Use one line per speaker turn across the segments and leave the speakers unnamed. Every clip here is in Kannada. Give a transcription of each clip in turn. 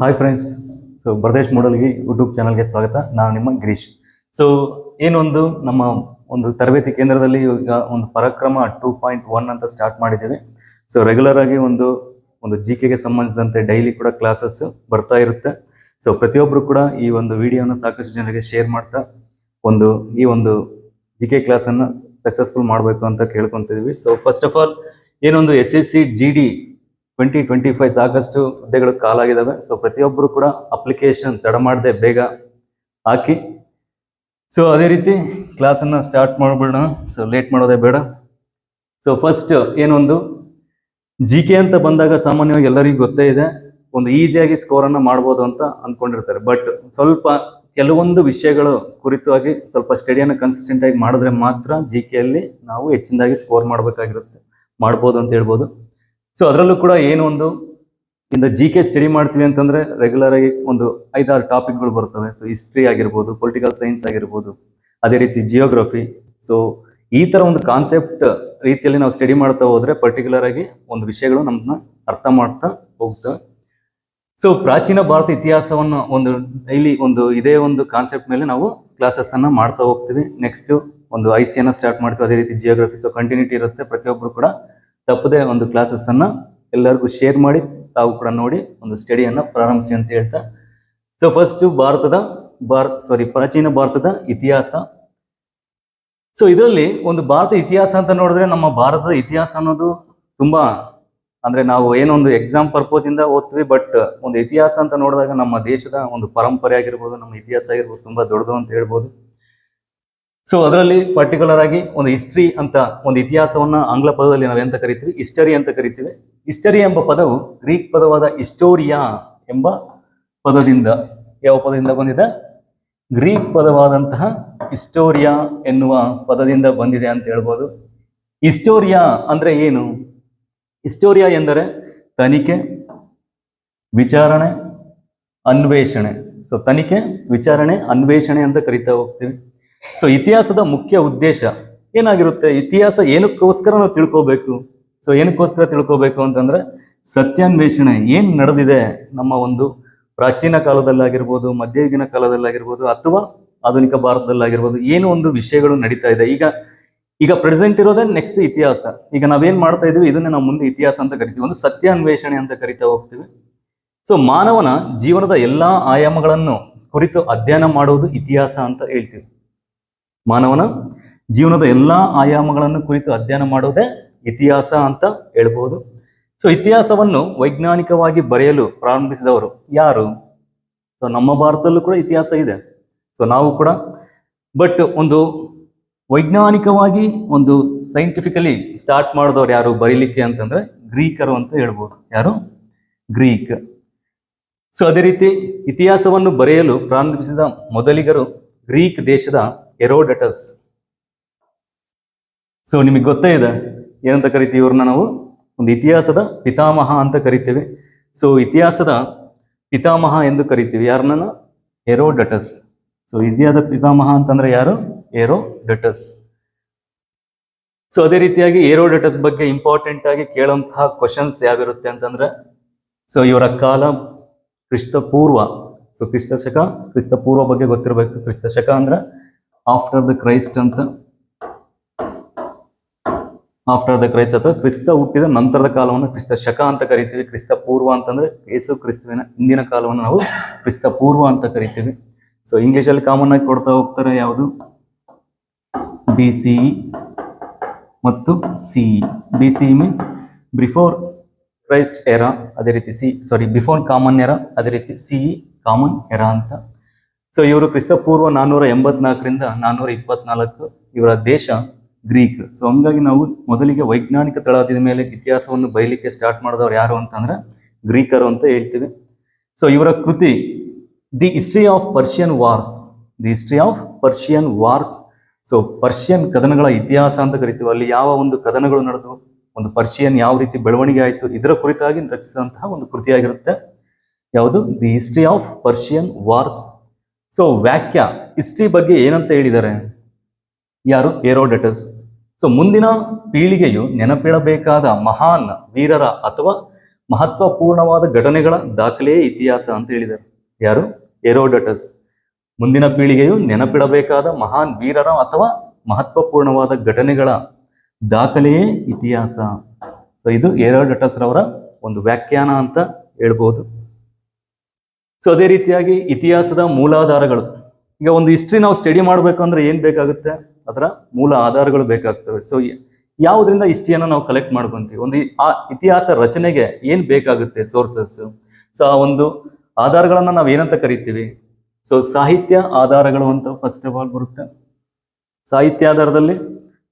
Hi friends so Baradesh Mudalgi YouTube ಚಾನಲ್ಗೆ ಸ್ವಾಗತ. ನಾನು ನಿಮ್ಮ ಗಿರೀಶ್. ಸೊ ಏನೊಂದು ನಮ್ಮ ಒಂದು ತರಬೇತಿ ಕೇಂದ್ರದಲ್ಲಿ ಈಗ ಒಂದು ಪರಾಕ್ರಮ ಟೂ ಪಾಯಿಂಟ್ ಒನ್ ಅಂತ ಸ್ಟಾರ್ಟ್ ಮಾಡಿದ್ದೇವೆ. ಸೊ ರೆಗ್ಯುಲರ್ ಆಗಿ ಒಂದು ಒಂದು ಜಿ ಕೆಗೆ ಸಂಬಂಧಿಸಿದಂತೆ ಡೈಲಿ ಕೂಡ ಕ್ಲಾಸಸ್ ಬರ್ತಾ ಇರುತ್ತೆ. ಸೊ ಪ್ರತಿಯೊಬ್ಬರು ಕೂಡ ಈ ಒಂದು ವಿಡಿಯೋನ ಸಾಕಷ್ಟು ಜನರಿಗೆ ಶೇರ್ ಮಾಡ್ತಾ ಒಂದು, ಈ ಒಂದು ಜಿ ಕೆ ಕ್ಲಾಸನ್ನು ಸಕ್ಸಸ್ಫುಲ್ ಮಾಡಬೇಕು ಅಂತ ಕೇಳ್ಕೊತಿದ್ವಿ. ಸೊ ಫಸ್ಟ್ ಆಫ್ ಆಲ್ ಏನೊಂದು S S C G D twenty twenty five ಸಾಕಷ್ಟು ಹುದ್ದೆಗಳು ಕಾಲಾಗಿದ್ದಾವೆ ಸೊ ಪ್ರತಿಯೊಬ್ಬರು ಕೂಡ ಅಪ್ಲಿಕೇಶನ್ ತಡ ಮಾಡದೆ ಬೇಗ ಹಾಕಿ. ಸೊ ಅದೇ ರೀತಿ ಕ್ಲಾಸನ್ನು ಸ್ಟಾರ್ಟ್ ಮಾಡ್ಬಿಡೋಣ. ಸೊ ಲೇಟ್ ಮಾಡೋದೇ ಬೇಡ. ಸೊ ಫಸ್ಟ್ ಏನೊಂದು? ಜಿ ಕೆ ಅಂತ ಬಂದಾಗ ಸಾಮಾನ್ಯವಾಗಿ ಎಲ್ಲರಿಗೂ ಗೊತ್ತೇ ಇದೆ. ಒಂದು ಈಸಿಯಾಗಿ ಸ್ಕೋರನ್ನು ಮಾಡ್ಬೋದು ಅಂತ ಅಂದ್ಕೊಂಡಿರ್ತಾರೆ ಬಟ್ ಸ್ವಲ್ಪ ಕೆಲವೊಂದು ವಿಷಯಗಳು ಕುರಿತಾಗಿ ಸ್ವಲ್ಪ ಸ್ಟಡಿಯನ್ನು ಕನ್ಸಿಸ್ಟೆಂಟಾಗಿ ಮಾಡಿದ್ರೆ ಮಾತ್ರ ಜಿ ಕೆಯಲ್ಲಿ ನಾವು ಹೆಚ್ಚಿನದಾಗಿ ಸ್ಕೋರ್ ಮಾಡಬೇಕಾಗಿರುತ್ತೆ. ಮಾಡ್ಬೋದು ಅಂತ ಹೇಳ್ಬೋದು. ಸೊ ಅದರಲ್ಲೂ ಕೂಡ ಏನು ಒಂದು ಇಂದ ಜಿ ಕೆ ಸ್ಟಡಿ ಮಾಡ್ತೀವಿ ಅಂತಂದ್ರೆ ರೆಗ್ಯುಲರ್ ಆಗಿ ಒಂದು ಐದಾರು ಟಾಪಿಕ್ಗಳು ಬರ್ತವೆ. ಸೊ ಹಿಸ್ಟ್ರಿ ಆಗಿರ್ಬೋದು ಪೊಲಿಟಿಕಲ್ ಸೈನ್ಸ್ ಆಗಿರ್ಬೋದು, ಅದೇ ರೀತಿ ಜಿಯೋಗ್ರಫಿ ಸೊ ಈ ತರ ಒಂದು ಕಾನ್ಸೆಪ್ಟ್ ರೀತಿಯಲ್ಲಿ ನಾವು ಸ್ಟಡಿ ಮಾಡ್ತಾ ಹೋದ್ರೆ ಪರ್ಟಿಕ್ಯುಲರ್ ಆಗಿ ಒಂದು ವಿಷಯಗಳು ನಮ್ಮನ್ನ ಅರ್ಥ ಮಾಡ್ತಾ ಹೋಗ್ತವೆ. ಸೊ ಪ್ರಾಚೀನ ಭಾರತ ಇತಿಹಾಸವನ್ನು ಒಂದು ಡೈಲಿ ಒಂದು ಇದೇ ಒಂದು ಕಾನ್ಸೆಪ್ಟ್ ಮೇಲೆ ನಾವು ಕ್ಲಾಸಸ್ ಅನ್ನ ಮಾಡ್ತಾ ಹೋಗ್ತೀವಿ. ನೆಕ್ಸ್ಟ್ ಒಂದು ಐ ಸಿ ಅನ್ನ ಸ್ಟಾರ್ಟ್ ಮಾಡ್ತೀವಿ. ಅದೇ ರೀತಿ ಜಿಯೋಗ್ರಫಿ ಸೊ ಕಂಟಿನ್ಯೂಟಿ ಇರುತ್ತೆ. ಪ್ರತಿಯೊಬ್ಬರು ಕೂಡ ತಪ್ಪದೆ ಒಂದು ಕ್ಲಾಸಸ್ ಅನ್ನ ಎಲ್ಲರಿಗೂ ಶೇರ್ ಮಾಡಿ, ತಾವು ಕೂಡ ನೋಡಿ ಒಂದು ಸ್ಟಡಿಯನ್ನ ಪ್ರಾರಂಭಿಸಿ ಅಂತ ಹೇಳ್ತಾ. ಸೊ ಫಸ್ಟ್ ಭಾರತದ ಭಾರತ್ ಸಾರಿ ಪ್ರಾಚೀನ ಭಾರತದ ಇತಿಹಾಸ. ಸೊ ಇದರಲ್ಲಿ ಒಂದು ಭಾರತ ಇತಿಹಾಸ ಅಂತ ನೋಡಿದ್ರೆ ನಮ್ಮ ಭಾರತದ ಇತಿಹಾಸ ಅನ್ನೋದು ತುಂಬಾ, ಅಂದ್ರೆ ನಾವು ಏನೊಂದು ಎಕ್ಸಾಮ್ ಪರ್ಪೋಸ್ ಇಂದ ಓದ್ತೀವಿ ಬಟ್ ಒಂದು ಇತಿಹಾಸ ಅಂತ ನೋಡಿದಾಗ ನಮ್ಮ ದೇಶದ ಒಂದು ಪರಂಪರೆ ಆಗಿರ್ಬೋದು, ನಮ್ಮ ಇತಿಹಾಸ ಆಗಿರ್ಬೋದು, ತುಂಬಾ ದೊಡ್ಡದು ಅಂತ ಹೇಳ್ಬೋದು. ಸೊ ಅದರಲ್ಲಿ ಪರ್ಟಿಕ್ಯುಲರ್ ಆಗಿ ಒಂದು ಹಿಸ್ಟ್ರಿ ಅಂತ ಒಂದು ಇತಿಹಾಸವನ್ನ ಆಂಗ್ಲ ಪದದಲ್ಲಿ ನಾವೆಂತ ಕರಿತೀವಿ? ಹಿಸ್ಟರಿ ಅಂತ ಕರಿತೀವಿ. ಹಿಸ್ಟರಿ ಎಂಬ ಪದವು ಗ್ರೀಕ್ ಪದವಾದ ಹಿಸ್ಟೋರಿಯಾ ಎಂಬ ಪದದಿಂದ, ಯಾವ ಪದದಿಂದ ಬಂದಿದೆ? ಗ್ರೀಕ್ ಪದವಾದಂತಹ ಹಿಸ್ಟೋರಿಯಾ ಎನ್ನುವ ಪದದಿಂದ ಬಂದಿದೆ ಅಂತ ಹೇಳ್ಬೋದು. ಹಿಸ್ಟೋರಿಯಾ ಅಂದ್ರೆ ಏನು? ಹಿಸ್ಟೋರಿಯಾ ಎಂದರೆ ತನಿಖೆ, ವಿಚಾರಣೆ, ಅನ್ವೇಷಣೆ. ಸೊ ತನಿಖೆ, ವಿಚಾರಣೆ, ಅನ್ವೇಷಣೆ ಅಂತ ಕರಿತಾ ಹೋಗ್ತೀವಿ. ಸೊ ಇತಿಹಾಸದ ಮುಖ್ಯ ಉದ್ದೇಶ ಏನಾಗಿರುತ್ತೆ? ಇತಿಹಾಸ ಏನಕ್ಕೋಸ್ಕರ ನಾವು ತಿಳ್ಕೋಬೇಕು? ಸೊ ಏನಕ್ಕೋಸ್ಕರ ತಿಳ್ಕೋಬೇಕು ಅಂತಂದ್ರೆ ಸತ್ಯಾನ್ವೇಷಣೆ ಏನ್ ನಡೆದಿದೆ ನಮ್ಮ ಒಂದು ಪ್ರಾಚೀನ ಕಾಲದಲ್ಲಾಗಿರ್ಬೋದು, ಮಧ್ಯಯುಗಿನ ಕಾಲದಲ್ಲಾಗಿರ್ಬೋದು, ಅಥವಾ ಆಧುನಿಕ ಭಾರತದಲ್ಲಾಗಿರ್ಬೋದು, ಏನು ಒಂದು ವಿಷಯಗಳು ನಡೀತಾ ಇದೆ. ಈಗ ಈಗ ಪ್ರೆಸೆಂಟ್ ಇರೋದೇ ನೆಕ್ಸ್ಟ್ ಇತಿಹಾಸ. ಈಗ ನಾವೇನ್ ಮಾಡ್ತಾ ಇದೀವಿ? ಇದನ್ನ ನಾವು ಮುಂದೆ ಇತಿಹಾಸ ಅಂತ ಕರಿತೀವಿ. ಒಂದು ಸತ್ಯಾನ್ವೇಷಣೆ ಅಂತ ಕರಿತಾ ಹೋಗ್ತೀವಿ. ಸೊ ಮಾನವನ ಜೀವನದ ಎಲ್ಲಾ ಆಯಾಮಗಳನ್ನು ಕುರಿತು ಅಧ್ಯಯನ ಮಾಡುವುದು ಇತಿಹಾಸ ಅಂತ ಹೇಳ್ತೀವಿ. ಮಾನವನ ಜೀವನದ ಎಲ್ಲಾ ಆಯಾಮಗಳನ್ನು ಕುರಿತು ಅಧ್ಯಯನ ಮಾಡೋದೇ ಇತಿಹಾಸ ಅಂತ ಹೇಳ್ಬೋದು. ಸೊ ಇತಿಹಾಸವನ್ನು ವೈಜ್ಞಾನಿಕವಾಗಿ ಬರೆಯಲು ಪ್ರಾರಂಭಿಸಿದವರು ಯಾರು? ಸೊ ನಮ್ಮ ಭಾರತದಲ್ಲೂ ಕೂಡ ಇತಿಹಾಸ ಇದೆ. ಸೊ ನಾವು ಕೂಡ. ಬಟ್ ಒಂದು ವೈಜ್ಞಾನಿಕವಾಗಿ ಒಂದು ಸೈಂಟಿಫಿಕಲಿ ಸ್ಟಾರ್ಟ್ ಮಾಡಿದವ್ರು ಯಾರು ಬರೀಲಿಕ್ಕೆ ಅಂತಂದ್ರೆ ಗ್ರೀಕರು ಅಂತ ಹೇಳ್ಬೋದು. ಯಾರು? ಗ್ರೀಕ್. ಸೊ ಅದೇ ರೀತಿ ಇತಿಹಾಸವನ್ನು ಬರೆಯಲು ಪ್ರಾರಂಭಿಸಿದ ಮೊದಲಿಗರು ಗ್ರೀಕ್ ದೇಶದ ಎರೋಡಟಸ್ ಸೊ ನಿಮಗೆ ಗೊತ್ತೇ ಇದೆ, ಏನಂತ ಕರಿತೀವಿ ಇವ್ರನ್ನ ನಾವು? ಒಂದು ಇತಿಹಾಸದ ಪಿತಾಮಹ ಅಂತ ಕರಿತೀವಿ. ಸೊ ಇತಿಹಾಸದ ಪಿತಾಮಹ ಎಂದು ಕರಿತೀವಿ. ಯಾರನ್ನ ಎರೋಡಟಸ್ ಸೊ ಇತಿಹಾಸದ ಪಿತಾಮಹ ಅಂತಂದ್ರೆ ಯಾರು? ಏರೋಡಟಸ್ ಸೊ ಅದೇ ರೀತಿಯಾಗಿ ಏರೋಡಟಸ್ ಬಗ್ಗೆ ಇಂಪಾರ್ಟೆಂಟ್ ಆಗಿ ಕೇಳುವಂತಹ ಕ್ವಶನ್ಸ್ ಯಾವಿರುತ್ತೆ ಅಂತಂದ್ರೆ ಸೊ ಇವರ ಕಾಲ ಕ್ರಿಸ್ತ ಪೂರ್ವ ಸೊ ಕ್ರಿಸ್ತ ಶಕ ಕ್ರಿಸ್ತ ಪೂರ್ವ ಬಗ್ಗೆ ಗೊತ್ತಿರಬೇಕು. ಕ್ರಿಸ್ತ ಶಕ ಅಂದ್ರೆ ಆಫ್ಟರ್ ದ ಕ್ರೈಸ್ಟ್ ಅಂತ. ಆಫ್ಟರ್ ದ ಕ್ರೈಸ್ಟ್ ಅಥವಾ ಕ್ರಿಸ್ತ ಹುಟ್ಟಿದ ನಂತರದ ಕಾಲವನ್ನು ಕ್ರಿಸ್ತ ಶಕ ಅಂತ ಕರಿತೀವಿ, ಕ್ರಿಸ್ತ ಪೂರ್ವ ಅಂತಂದ್ರೆ ಯೇಸು ಕ್ರಿಸ್ತುವಿನ ಹಿಂದಿನ ಕಾಲವನ್ನು ನಾವು ಕ್ರಿಸ್ತ ಪೂರ್ವ ಅಂತ ಕರಿತೀವಿ. ಸೊ ಇಂಗ್ಲಿಷಲ್ಲಿ ಕಾಮನ್ ಆಗಿ ಕೊಡ್ತಾ ಹೋಗ್ತಾರೆ ಯಾವುದು? ಬಿ ಸಿ ಮತ್ತು C B C means before Christ era ಅದೇ ರೀತಿ C sorry before common era ಅದೇ ರೀತಿ ಸಿ ಕಾಮನ್ ಎರಾ ಅಂತ ಸೊ ಇವರು ಕ್ರಿಸ್ತ ಪೂರ್ವ ನಾನ್ನೂರ ಎಂಬತ್ನಾಲ್ಕರಿಂದ ನಾನ್ನೂರ ಇಪ್ಪತ್ನಾಲ್ಕು. ಇವರ ದೇಶ ಗ್ರೀಕ್. ಸೊ ಹಂಗಾಗಿ ನಾವು ಮೊದಲಿಗೆ ವೈಜ್ಞಾನಿಕ ತಳಹದಿದ ಮೇಲೆ ಇತಿಹಾಸವನ್ನು ಬಯಲಿಕ್ಕೆ ಸ್ಟಾರ್ಟ್ ಮಾಡಿದವರು ಯಾರು ಅಂತಂದ್ರೆ ಗ್ರೀಕರು ಅಂತ ಹೇಳ್ತೀವಿ. ಸೊ ಇವರ ಕೃತಿ the history of Persian wars the history of Persian wars so Persian ಕದನಗಳ ಇತಿಹಾಸ ಅಂತ ಕರಿತೀವಿ. ಅಲ್ಲಿ ಯಾವ ಒಂದು ಕದನಗಳು ನಡೆದು ಒಂದು ಪರ್ಷಿಯನ್ ಯಾವ ರೀತಿ ಬೆಳವಣಿಗೆ ಆಯಿತು, ಇದರ ಕುರಿತಾಗಿ ರಚಿಸಿದಂತಹ ಒಂದು ಕೃತಿಯಾಗಿರುತ್ತೆ. ಯಾವುದು? The history of Persian wars so ವ್ಯಾಖ್ಯ history ಬಗ್ಗೆ ಏನಂತ ಹೇಳಿದ್ದಾರೆ? ಯಾರು? ಏರೋಡಟಸ್ ಸೊ ಮುಂದಿನ ಪೀಳಿಗೆಯು ನೆನಪಿಡಬೇಕಾದ ಮಹಾನ್ ವೀರರ ಅಥವಾ ಮಹತ್ವಪೂರ್ಣವಾದ ಘಟನೆಗಳ ದಾಖಲೆಯೇ ಇತಿಹಾಸ ಅಂತ ಹೇಳಿದ್ದಾರೆ. ಯಾರು? ಏರೋಡಟಸ್ ಮುಂದಿನ ಪೀಳಿಗೆಯು ನೆನಪಿಡಬೇಕಾದ ಮಹಾನ್ ವೀರರ ಅಥವಾ ಮಹತ್ವಪೂರ್ಣವಾದ ಘಟನೆಗಳ ದಾಖಲೆಯೇ ಇತಿಹಾಸ. ಸೊ ಇದು ಏರೋಡಟಸ್ರವರ ಒಂದು ವ್ಯಾಖ್ಯಾನ ಅಂತ ಹೇಳ್ಬೋದು. ಸೊ ಅದೇ ರೀತಿಯಾಗಿ ಇತಿಹಾಸದ ಮೂಲಾಧಾರಗಳು. ಈಗ ಒಂದು ಹಿಸ್ಟ್ರಿ ನಾವು ಸ್ಟಡಿ ಮಾಡಬೇಕು ಅಂದ್ರೆ ಏನು ಬೇಕಾಗುತ್ತೆ? ಅದರ ಮೂಲ ಆಧಾರಗಳು ಬೇಕಾಗ್ತವೆ. ಸೊ ಯಾವುದರಿಂದ ಹಿಸ್ಟ್ರಿಯನ್ನು ನಾವು ಕಲೆಕ್ಟ್ ಮಾಡ್ಕೊತೀವಿ? ಒಂದು ಆ ಇತಿಹಾಸ ರಚನೆಗೆ ಏನು ಬೇಕಾಗುತ್ತೆ ಸೋರ್ಸಸ್ ಸೊ ಆ ಒಂದು ಆಧಾರಗಳನ್ನ ನಾವು ಏನಂತ ಕರಿತೀವಿ? ಸೊ ಸಾಹಿತ್ಯ ಆಧಾರಗಳು ಅಂತ ಫಸ್ಟ್ ಆಫ್ ಆಲ್ ಬರುತ್ತೆ. ಸಾಹಿತ್ಯ ಆಧಾರದಲ್ಲಿ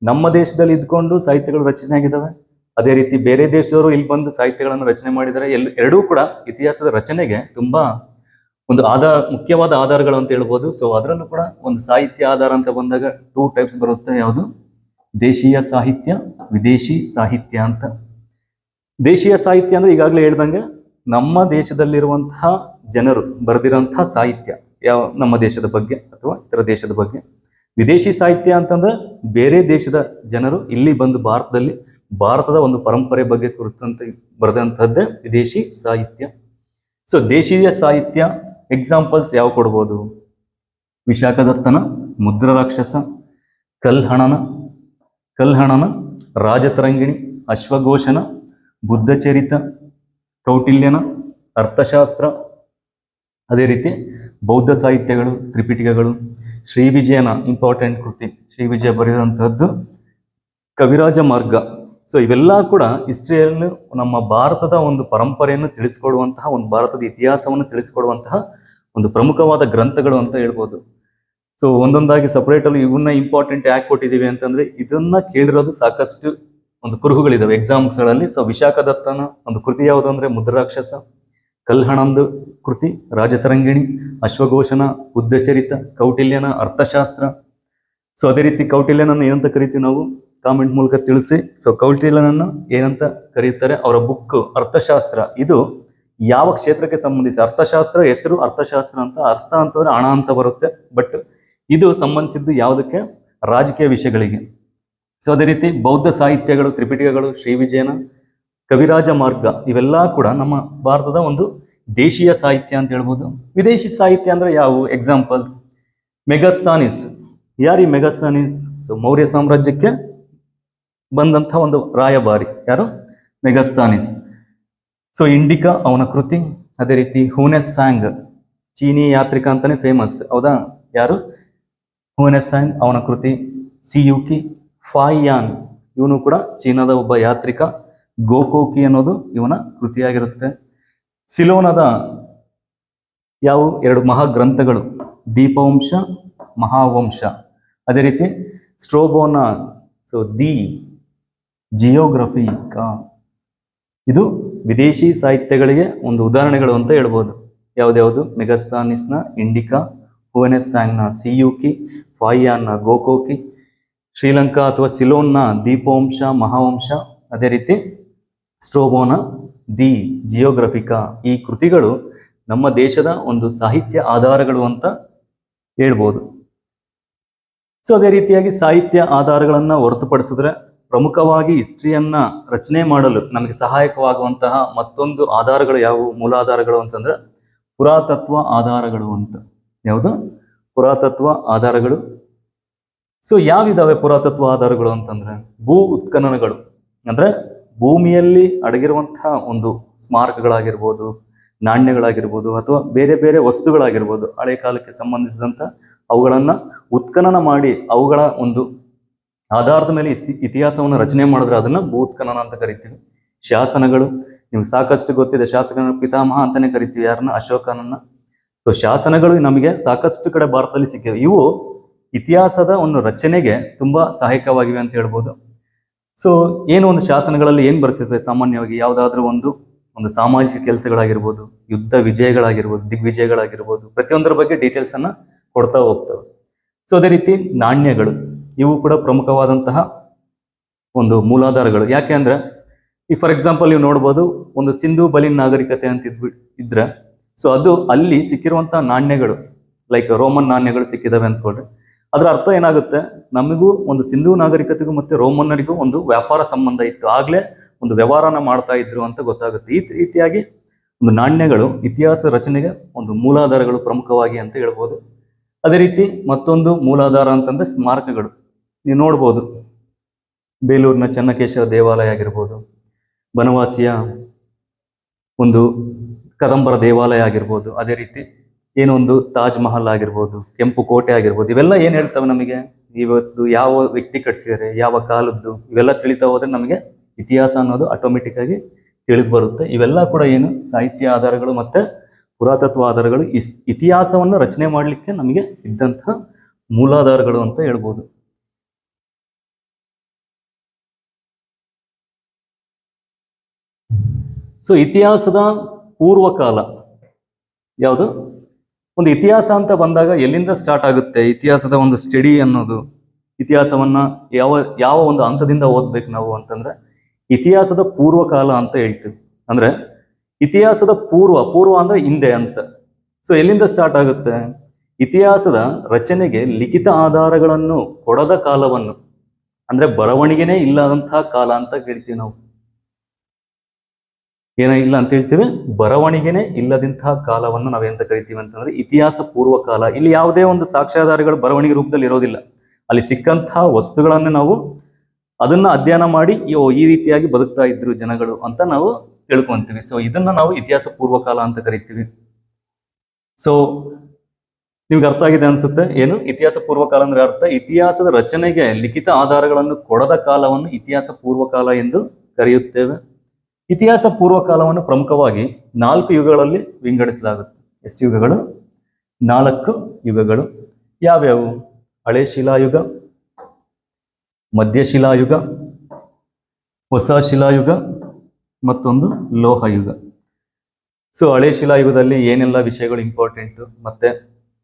ನಮ್ಮ ದೇಶದಲ್ಲಿ ಇದ್ಕೊಂಡು ಸಾಹಿತ್ಯಗಳು ರಚನೆ ಆಗಿದ್ದಾವೆ. ಅದೇ ರೀತಿ ಬೇರೆ ದೇಶದವರು ಇಲ್ಲಿ ಬಂದು ಸಾಹಿತ್ಯಗಳನ್ನು ರಚನೆ ಮಾಡಿದ್ದಾರೆ ಎಲ್, ಎರಡೂ ಕೂಡ ಇತಿಹಾಸದ ರಚನೆಗೆ ತುಂಬಾ ಒಂದು ಆಧಾರ, ಮುಖ್ಯವಾದ ಆಧಾರಗಳು ಅಂತ ಹೇಳ್ಬೋದು. ಸೊ ಅದರಲ್ಲೂ ಕೂಡ ಒಂದು ಸಾಹಿತ್ಯ ಆಧಾರ ಅಂತ ಬಂದಾಗ ಟೂ ಟೈಪ್ಸ್ ಬರುತ್ತೆ. ಯಾವುದು? ದೇಶೀಯ ಸಾಹಿತ್ಯ, ವಿದೇಶಿ ಸಾಹಿತ್ಯ ಅಂತ. ದೇಶೀಯ ಸಾಹಿತ್ಯ ಅಂದ್ರೆ ಈಗಾಗಲೇ ಹೇಳ್ದಂಗೆ ನಮ್ಮ ದೇಶದಲ್ಲಿರುವಂತಹ ಜನರು ಬರೆದಿರುವಂತಹ ಸಾಹಿತ್ಯ, ಯಾವ ನಮ್ಮ ದೇಶದ ಬಗ್ಗೆ ಅಥವಾ ಇತರ ದೇಶದ ಬಗ್ಗೆ. ವಿದೇಶಿ ಸಾಹಿತ್ಯ ಅಂತಂದ್ರೆ ಬೇರೆ ದೇಶದ ಜನರು ಇಲ್ಲಿ ಬಂದು ಭಾರತದಲ್ಲಿ ಭಾರತದ ಒಂದು ಪರಂಪರೆ ಬಗ್ಗೆ ಕುರಿತಂತೆ ಬರೆದಂತಹದ್ದೇ ವಿದೇಶಿ ಸಾಹಿತ್ಯ. ಸೊ ದೇಶೀಯ ಸಾಹಿತ್ಯ ಎಕ್ಸಾಂಪಲ್ಸ್ ಯಾವ ಕೊಡ್ಬೋದು? ವಿಶಾಖದತ್ತನ ಮುದ್ರ ರಾಕ್ಷಸ ಕಲ್ಹಣನ ಕಲ್ಹಣನ, ರಾಜತರಂಗಿಣಿ, ಅಶ್ವಘೋಷನ, ಬುದ್ಧಚರಿತ, ಕೌಟಿಲ್ಯನ, ಅರ್ಥಶಾಸ್ತ್ರ. ಅದೇ ರೀತಿ ಬೌದ್ಧ ಸಾಹಿತ್ಯಗಳು, ತ್ರಿಪಿಟಿಕಗಳು ಶ್ರೀ ವಿಜಯನ ಇಂಪಾರ್ಟೆಂಟ್ ಕೃತಿ. ಶ್ರೀ ವಿಜಯ ಕವಿರಾಜ ಮಾರ್ಗ. ಸೊ ಇವೆಲ್ಲ ಕೂಡ ಹಿಸ್ಟ್ರಿಯಲ್ಲಿ ನಮ್ಮ ಭಾರತದ ಒಂದು ಪರಂಪರೆಯನ್ನು ತಿಳಿಸ್ಕೊಡುವಂತಹ, ಒಂದು ಭಾರತದ ಇತಿಹಾಸವನ್ನು ತಿಳಿಸ್ಕೊಡುವಂತಹ ಒಂದು ಪ್ರಮುಖವಾದ ಗ್ರಂಥಗಳು ಅಂತ ಹೇಳ್ಬೋದು. ಸೊ ಒಂದೊಂದಾಗಿ ಸಪರೇಟ್ ಅಲ್ಲಿ ಇವನ್ನ ಇಂಪಾರ್ಟೆಂಟ್ ಯಾಕೆ ಕೊಟ್ಟಿದ್ದೀವಿ ಅಂತಂದ್ರೆ ಇದನ್ನ ಕೇಳಿರೋದು ಸಾಕಷ್ಟು ಒಂದು ಕುರುಹುಗಳಿದಾವೆ. ಎಕ್ಸಾಮ್ಸ್ಗಳಲ್ಲಿ ಸೊ ವಿಶಾಖದತ್ತನ ಒಂದು ಕೃತಿ ಯಾವುದು ಅಂದ್ರೆ ಮುದ್ರಾಕ್ಷಸ, ಕಲ್ಹಣಂದು ಕೃತಿ, ರಾಜತರಂಗಿಣಿ, ಅಶ್ವಘೋಷನ ಉದ್ದಚರಿತ, ಕೌಟಿಲ್ಯನ ಅರ್ಥಶಾಸ್ತ್ರ. ಸೊ ಅದೇ ರೀತಿ ಕೌಟಿಲ್ಯನನ್ನು ಏನಂತ ಕರಿತೀವಿ ನಾವು? ಕಾಮೆಂಟ್ ಮೂಲಕ ತಿಳಿಸಿ. ಸೊ ಕೌಟಿಲ್ಯನನ್ನು ಏನಂತ ಕರೀತಾರೆ? ಅವರ ಬುಕ್ ಅರ್ಥಶಾಸ್ತ್ರ. ಇದು ಯಾವ ಕ್ಷೇತ್ರಕ್ಕೆ ಸಂಬಂಧಿಸಿ ಅರ್ಥಶಾಸ್ತ್ರ, ಹೆಸರು ಅರ್ಥಶಾಸ್ತ್ರ ಅಂತ ಅರ್ಥ ಅಂತಂದ್ರೆ ಹಣ ಅಂತ ಬರುತ್ತೆ. ಬಟ್ ಇದು ಸಂಬಂಧಿಸಿದ್ದು ಯಾವುದಕ್ಕೆ? ರಾಜಕೀಯ ವಿಷಯಗಳಿಗೆ. ಸೊ ಅದೇ ರೀತಿ ಬೌದ್ಧ ಸಾಹಿತ್ಯಗಳು, ತ್ರಿಪಿಟಿಕಗಳು, ಶ್ರೀ ವಿಜಯನ, ಕವಿರಾಜ ಮಾರ್ಗ ಇವೆಲ್ಲ ಕೂಡ ನಮ್ಮ ಭಾರತದ ಒಂದು ದೇಶೀಯ ಸಾಹಿತ್ಯ ಅಂತ ಹೇಳ್ಬೋದು. ವಿದೇಶಿ ಸಾಹಿತ್ಯ ಅಂದ್ರೆ ಯಾವುವು? ಎಕ್ಸಾಂಪಲ್ಸ್ ಮೆಗಾಸ್ತಾನಿಸ್ ಯಾರು ಮೆಗಸ್ತಾನಿಸ್ ಸೊ ಮೌರ್ಯ ಸಾಮ್ರಾಜ್ಯಕ್ಕೆ ಬಂದಂಥ ಒಂದು ರಾಯಭಾರಿ. ಯಾರು? ಮೆಗಸ್ತಾನಿಸ್ ಸೊ ಇಂಡಿಕಾ ಅವನ ಕೃತಿ, ಅದೇ ರೀತಿ ಹೂನೆಸ್ ಸ್ಯಾಂಗ್ ಚೀನಿ ಯಾತ್ರಿಕ ಅಂತಾನೆ ಫೇಮಸ್ ಹೌದಾ? ಯಾರು? ಹೂನೆಸ್ ಸ್ಯಾಂಗ್ ಅವನ ಕೃತಿ ಸಿಯುಕಿ ಫಾಯಿಯಾನ್ ಇವನು ಕೂಡ ಚೀನಾದ ಒಬ್ಬ ಯಾತ್ರಿಕ ಗೋಕೋಕಿ ಅನ್ನೋದು ಇವನ ಕೃತಿಯಾಗಿರುತ್ತೆ. ಸಿಲೋನದ ಯಾವ? ಎರಡು ಮಹಾಗ್ರಂಥಗಳು, ದೀಪವಂಶ, ಮಹಾವಂಶ. ಅದೇ ರೀತಿ ಸ್ಟ್ರೋಬೋನ ಸೊ ದಿ ಜಿಯೋಗ್ರಫಿ ಇದು ವಿದೇಶಿ ಸಾಹಿತ್ಯಗಳಿಗೆ ಒಂದು ಉದಾಹರಣೆಗಳು ಅಂತ ಹೇಳ್ಬೋದು. ಯಾವ್ದ್ಯಾವುದು ಮೆಗಸ್ತಾನಿಸ್ನ ಇಂಡಿಕಾ ಹುವೆನೆಸ್ ಸ್ಯಾಂಗ್ನ ಸಿಯುಕಿ, ಫಾಯಿಯಾನ್ನ ಗೋಕೋಕಿ, ಶ್ರೀಲಂಕಾ ಅಥವಾ ಸಿಲೋನ್ನ ದೀಪವಂಶ, ಮಹಾವಂಶ, ಅದೇ ರೀತಿ ಸ್ಟ್ರೋಬೋನ, ದಿ ಜಿಯೋಗ್ರಫಿಕಾ ಈ ಕೃತಿಗಳು ನಮ್ಮ ದೇಶದ ಒಂದು ಸಾಹಿತ್ಯ ಆಧಾರಗಳು ಅಂತ ಹೇಳ್ಬೋದು. ಸೊ, ಅದೇ ರೀತಿಯಾಗಿ ಸಾಹಿತ್ಯ ಆಧಾರಗಳನ್ನು ಹೊರತುಪಡಿಸಿದ್ರೆ ಪ್ರಮುಖವಾಗಿ ಹಿಸ್ಟ್ರಿಯನ್ನ ರಚನೆ ಮಾಡಲು ನಮಗೆ ಸಹಾಯಕವಾಗುವಂತಹ ಮತ್ತೊಂದು ಆಧಾರಗಳು ಯಾವುವು? ಮೂಲಾಧಾರಗಳು ಅಂತಂದ್ರೆ ಪುರಾತತ್ವ ಆಧಾರಗಳು ಅಂತ. ಯಾವುದು? ಪುರಾತತ್ವ ಆಧಾರಗಳು. ಸೊ ಯಾವಿದಾವೆ ಪುರಾತತ್ವ ಆಧಾರಗಳು ಅಂತಂದ್ರೆ? ಭೂ ಉತ್ಖನನಗಳು. ಅಂದ್ರೆ ಭೂಮಿಯಲ್ಲಿ ಅಡಗಿರುವಂತಹ ಒಂದು ಸ್ಮಾರಕಗಳಾಗಿರ್ಬೋದು, ನಾಣ್ಯಗಳಾಗಿರ್ಬೋದು ಅಥವಾ ಬೇರೆ ಬೇರೆ ವಸ್ತುಗಳಾಗಿರ್ಬೋದು, ಹಳೆ ಕಾಲಕ್ಕೆ ಸಂಬಂಧಿಸಿದಂತ ಅವುಗಳನ್ನ ಉತ್ಖನನ ಮಾಡಿ ಅವುಗಳ ಒಂದು ಆಧಾರದ ಮೇಲೆ ಇತಿಹಾಸವನ್ನು ರಚನೆ ಮಾಡಿದ್ರೆ ಅದನ್ನ ಭೂ ಉತ್ಖನನ ಅಂತ ಕರಿತೀವಿ. ಶಾಸನಗಳು, ನಿಮ್ಗೆ ಸಾಕಷ್ಟು ಗೊತ್ತಿದೆ, ಶಾಸಕನ ಪಿತಾಮಹ ಅಂತಾನೆ ಕರಿತೀವಿ ಯಾರನ್ನ? ಅಶೋಕನನ್ನ. ಸೊ ಶಾಸನಗಳು ನಮಗೆ ಸಾಕಷ್ಟು ಕಡೆ ಭಾರತದಲ್ಲಿ ಸಿಕ್ಕಿವೆ. ಇವು ಇತಿಹಾಸದ ಒಂದು ರಚನೆಗೆ ತುಂಬಾ ಸಹಾಯಕವಾಗಿವೆ ಅಂತ ಹೇಳ್ಬೋದು. ಸೊ ಏನು ಒಂದು ಶಾಸನಗಳಲ್ಲಿ ಏನ್ ಬರ್ಸಿರ್ತದೆ ಸಾಮಾನ್ಯವಾಗಿ ಯಾವುದಾದ್ರೂ ಒಂದು ಒಂದು ಸಾಮಾಜಿಕ ಕೆಲಸಗಳಾಗಿರ್ಬೋದು, ಯುದ್ಧ ವಿಜಯಗಳಾಗಿರ್ಬೋದು, ದಿಗ್ವಿಜಯಗಳಾಗಿರ್ಬೋದು, ಪ್ರತಿಯೊಂದರ ಬಗ್ಗೆ ಡೀಟೇಲ್ಸ್ ಅನ್ನ ಕೊಡ್ತಾ ಹೋಗ್ತವೆ. ಸೊ ಅದೇ ರೀತಿ ನಾಣ್ಯಗಳು. ಇವು ಕೂಡ ಪ್ರಮುಖವಾದಂತಹ ಒಂದು ಮೂಲಾಧಾರಗಳು. ಯಾಕೆ ಅಂದ್ರೆ ಈ ಫಾರ್ ಎಕ್ಸಾಂಪಲ್ ನೀವು ನೋಡ್ಬೋದು, ಒಂದು ಸಿಂಧು ಬಲಿನ್ ನಾಗರಿಕತೆ ಅಂತ ಇದ್ಬಿ ಇದ್ರೆ ಸೊ ಅದು ಅಲ್ಲಿ ಸಿಕ್ಕಿರುವಂತಹ ನಾಣ್ಯಗಳು ಲೈಕ್ ರೋಮನ್ ನಾಣ್ಯಗಳು ಸಿಕ್ಕಿದಾವೆ ಅಂದ್ಕೊಳ್ರಿ ಅದರ ಅರ್ಥ ಏನಾಗುತ್ತೆ? ನಮಗೂ ಒಂದು ಸಿಂಧು ನಾಗರಿಕತೆಗೂ ಮತ್ತೆ ರೋಮನ್ನರಿಗೂ ಒಂದು ವ್ಯಾಪಾರ ಸಂಬಂಧ ಇತ್ತು. ಆಗ್ಲೇ ಒಂದು ವ್ಯವಹಾರನ ಮಾಡ್ತಾ ಇದ್ರು ಅಂತ ಗೊತ್ತಾಗುತ್ತೆ. ಈ ರೀತಿಯಾಗಿ ಒಂದು ನಾಣ್ಯಗಳು, ಇತಿಹಾಸ ರಚನೆಗೆ ಒಂದು ಮೂಲಾಧಾರಗಳು ಪ್ರಮುಖವಾಗಿ ಅಂತ ಹೇಳ್ಬೋದು. ಅದೇ ರೀತಿ ಮತ್ತೊಂದು ಮೂಲಾಧಾರ ಅಂತಂದ್ರೆ ಸ್ಮಾರಕಗಳು. ನೀವು ನೋಡ್ಬೋದು. ಬೇಲೂರಿನ ಚನ್ನಕೇಶವ ದೇವಾಲಯ ಆಗಿರ್ಬೋದು, ಬನವಾಸಿಯ ಒಂದು ಕದಂಬರ ದೇವಾಲಯ ಆಗಿರ್ಬೋದು, ಅದೇ ರೀತಿ ಏನೊಂದು ತಾಜ್ ಮಹಲ್ ಆಗಿರ್ಬೋದು, ಕೆಂಪು ಕೋಟೆ ಆಗಿರ್ಬೋದು, ಇವೆಲ್ಲ ಏನು ಹೇಳ್ತವೆ ನಮಗೆ? ಇವತ್ತು ಯಾವ ವ್ಯಕ್ತಿ ಕಟ್ಸಿದ್ದಾರೆ, ಯಾವ ಕಾಲದ್ದು, ಇವೆಲ್ಲ ತಿಳಿತಾ ಹೋದ್ರೆ ನಮಗೆ ಇತಿಹಾಸ ಅನ್ನೋದು ಆಟೋಮೆಟಿಕ್ ಆಗಿ ತಿಳಿದು ಬರುತ್ತೆ. ಇವೆಲ್ಲ ಕೂಡ ಏನು ಸಾಹಿತ್ಯ ಆಧಾರಗಳು ಮತ್ತೆ ಪುರಾತತ್ವ ಆಧಾರಗಳು ಇಸ್, ಇತಿಹಾಸವನ್ನು ರಚನೆ ಮಾಡಲಿಕ್ಕೆ ನಮಗೆ ಇದ್ದಂತಹ ಮೂಲಾಧಾರಗಳು ಅಂತ ಹೇಳ್ಬೋದು. ಸೊ ಇತಿಹಾಸದ ಪೂರ್ವಕಾಲ. ಯಾವುದು? ಒಂದು ಇತಿಹಾಸ ಅಂತ ಬಂದಾಗ ಎಲ್ಲಿಂದ ಸ್ಟಾರ್ಟ್ ಆಗುತ್ತೆ? ಇತಿಹಾಸದ ಒಂದು ಸ್ಟಡಿ ಅನ್ನೋದು, ಇತಿಹಾಸವನ್ನ ಯಾವ ಯಾವ ಒಂದು ಹಂತದಿಂದ ಓದ್ಬೇಕು ನಾವು ಅಂತಂದ್ರೆ, ಇತಿಹಾಸದ ಪೂರ್ವಕಾಲ ಅಂತ ಹೇಳ್ತೀವಿ. ಅಂದ್ರೆ, ಇತಿಹಾಸದ ಪೂರ್ವ ಪೂರ್ವ ಅಂದ್ರೆ ಹಿಂದೆ ಅಂತ. ಸೊ ಎಲ್ಲಿಂದ ಸ್ಟಾರ್ಟ್ ಆಗುತ್ತೆ? ಇತಿಹಾಸದ ರಚನೆಗೆ ಲಿಖಿತ ಆಧಾರಗಳನ್ನು ಕೊಡದ ಕಾಲವನ್ನು. ಅಂದ್ರೆ, ಬರವಣಿಗೆನೇ ಇಲ್ಲದಂತಹ ಕಾಲ ಅಂತ ಹೇಳ್ತೀವಿ ನಾವು. ಏನ ಇಲ್ಲ ಅಂತ ಹೇಳ್ತೀವಿ, ಬರವಣಿಗೆನೇ ಇಲ್ಲದಂತಹ ಕಾಲವನ್ನು ನಾವೆಂತ ಕರಿತೀವಿ ಅಂತಂದ್ರೆ ಇತಿಹಾಸ ಪೂರ್ವ ಕಾಲ. ಇಲ್ಲಿ ಯಾವುದೇ ಒಂದು ಸಾಕ್ಷ್ಯಾಧಾರಗಳು ಬರವಣಿಗೆ ರೂಪದಲ್ಲಿ ಇರೋದಿಲ್ಲ. ಅಲ್ಲಿ ಸಿಕ್ಕಂತಹ ವಸ್ತುಗಳನ್ನು ನಾವು ಅದನ್ನ ಅಧ್ಯಯನ ಮಾಡಿ ಈ ರೀತಿಯಾಗಿ ಬದುಕ್ತಾ ಇದ್ರು ಜನಗಳು ಅಂತ ನಾವು ತಿಳ್ಕೊಂತೀವಿ. ಸೊ ಇದನ್ನ ನಾವು ಇತಿಹಾಸ ಪೂರ್ವಕಾಲ ಅಂತ ಕರಿತೀವಿ. ಸೊ ನಿಮ್ಗೆ ಅರ್ಥ ಆಗಿದೆ ಅನ್ಸುತ್ತೆ? ಏನು? ಇತಿಹಾಸ ಪೂರ್ವಕಾಲ ಅಂದ್ರೆ ಅರ್ಥ? ಇತಿಹಾಸದ ರಚನೆಗೆ ಲಿಖಿತ ಆಧಾರಗಳನ್ನು ಕೊಡದ ಕಾಲವನ್ನು ಇತಿಹಾಸ ಪೂರ್ವಕಾಲ ಎಂದು ಕರೆಯುತ್ತೇವೆ. ಇತಿಹಾಸ ಪೂರ್ವ ಕಾಲವನ್ನು ಪ್ರಮುಖವಾಗಿ ನಾಲ್ಕು ಯುಗಗಳಲ್ಲಿ ವಿಂಗಡಿಸಲಾಗುತ್ತೆ. ಎಷ್ಟು ಯುಗಗಳು? ನಾಲ್ಕು ಯುಗಗಳು. ಯಾವ್ಯಾವು? ಹಳೆ ಶಿಲಾಯುಗ ಮಧ್ಯಶಿಲಾಯುಗ ಹೊಸ ಶಿಲಾಯುಗ ಮತ್ತೊಂದು ಲೋಹಯುಗ. ಸೊ, ಹಳೆ ಶಿಲಾಯುಗದಲ್ಲಿ ಏನೆಲ್ಲ ವಿಷಯಗಳು ಇಂಪಾರ್ಟೆಂಟ್ ಮತ್ತೆ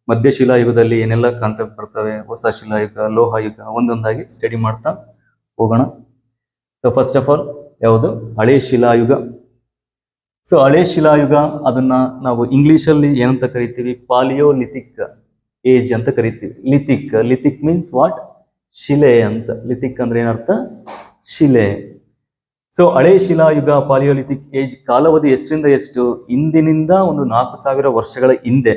ಮಧ್ಯಶಿಲಾಯುಗದಲ್ಲಿ ಏನೆಲ್ಲ ಕಾನ್ಸೆಪ್ಟ್ ಬರ್ತವೆ? ಹೊಸ ಶಿಲಾಯುಗ, ಲೋಹಯುಗ ಒಂದೊಂದಾಗಿ ಸ್ಟಡಿ ಮಾಡ್ತಾ ಹೋಗೋಣ. ಸೊ ಫಸ್ಟ್ ಆಫ್ ಆಲ್ ಯಾವುದು? ಹಳೆ ಶಿಲಾಯುಗ. ಸೊ ಹಳೆ ಶಿಲಾಯುಗ ಅದನ್ನ ನಾವು ಇಂಗ್ಲಿಷಲ್ಲಿ ಏನಂತ ಕರಿತೀವಿ? ಪಾಲಿಯೋಲಿಥಿಕ್ ಏಜ್ ಅಂತ ಕರಿತೀವಿ. ಲಿಥಿಕ್ ಲಿಥಿಕ್ ಮೀನ್ಸ್ ವಾಟ್ ಶಿಲೆ ಅಂತ. ಲಿಥಿಕ್ ಅಂದ್ರೆ ಏನರ್ಥ? ಶಿಲೆ. ಸೊ ಹಳೆ ಶಿಲಾಯುಗ, ಪಾಲಿಯೋಲಿಥಿಕ್ ಏಜ್ ಕಾಲಾವಧಿ ಎಷ್ಟರಿಂದ ಎಷ್ಟು? ಇಂದಿನಿಂದ ಒಂದು ನಾಲ್ಕು ಸಾವಿರ ವರ್ಷಗಳ ಹಿಂದೆ.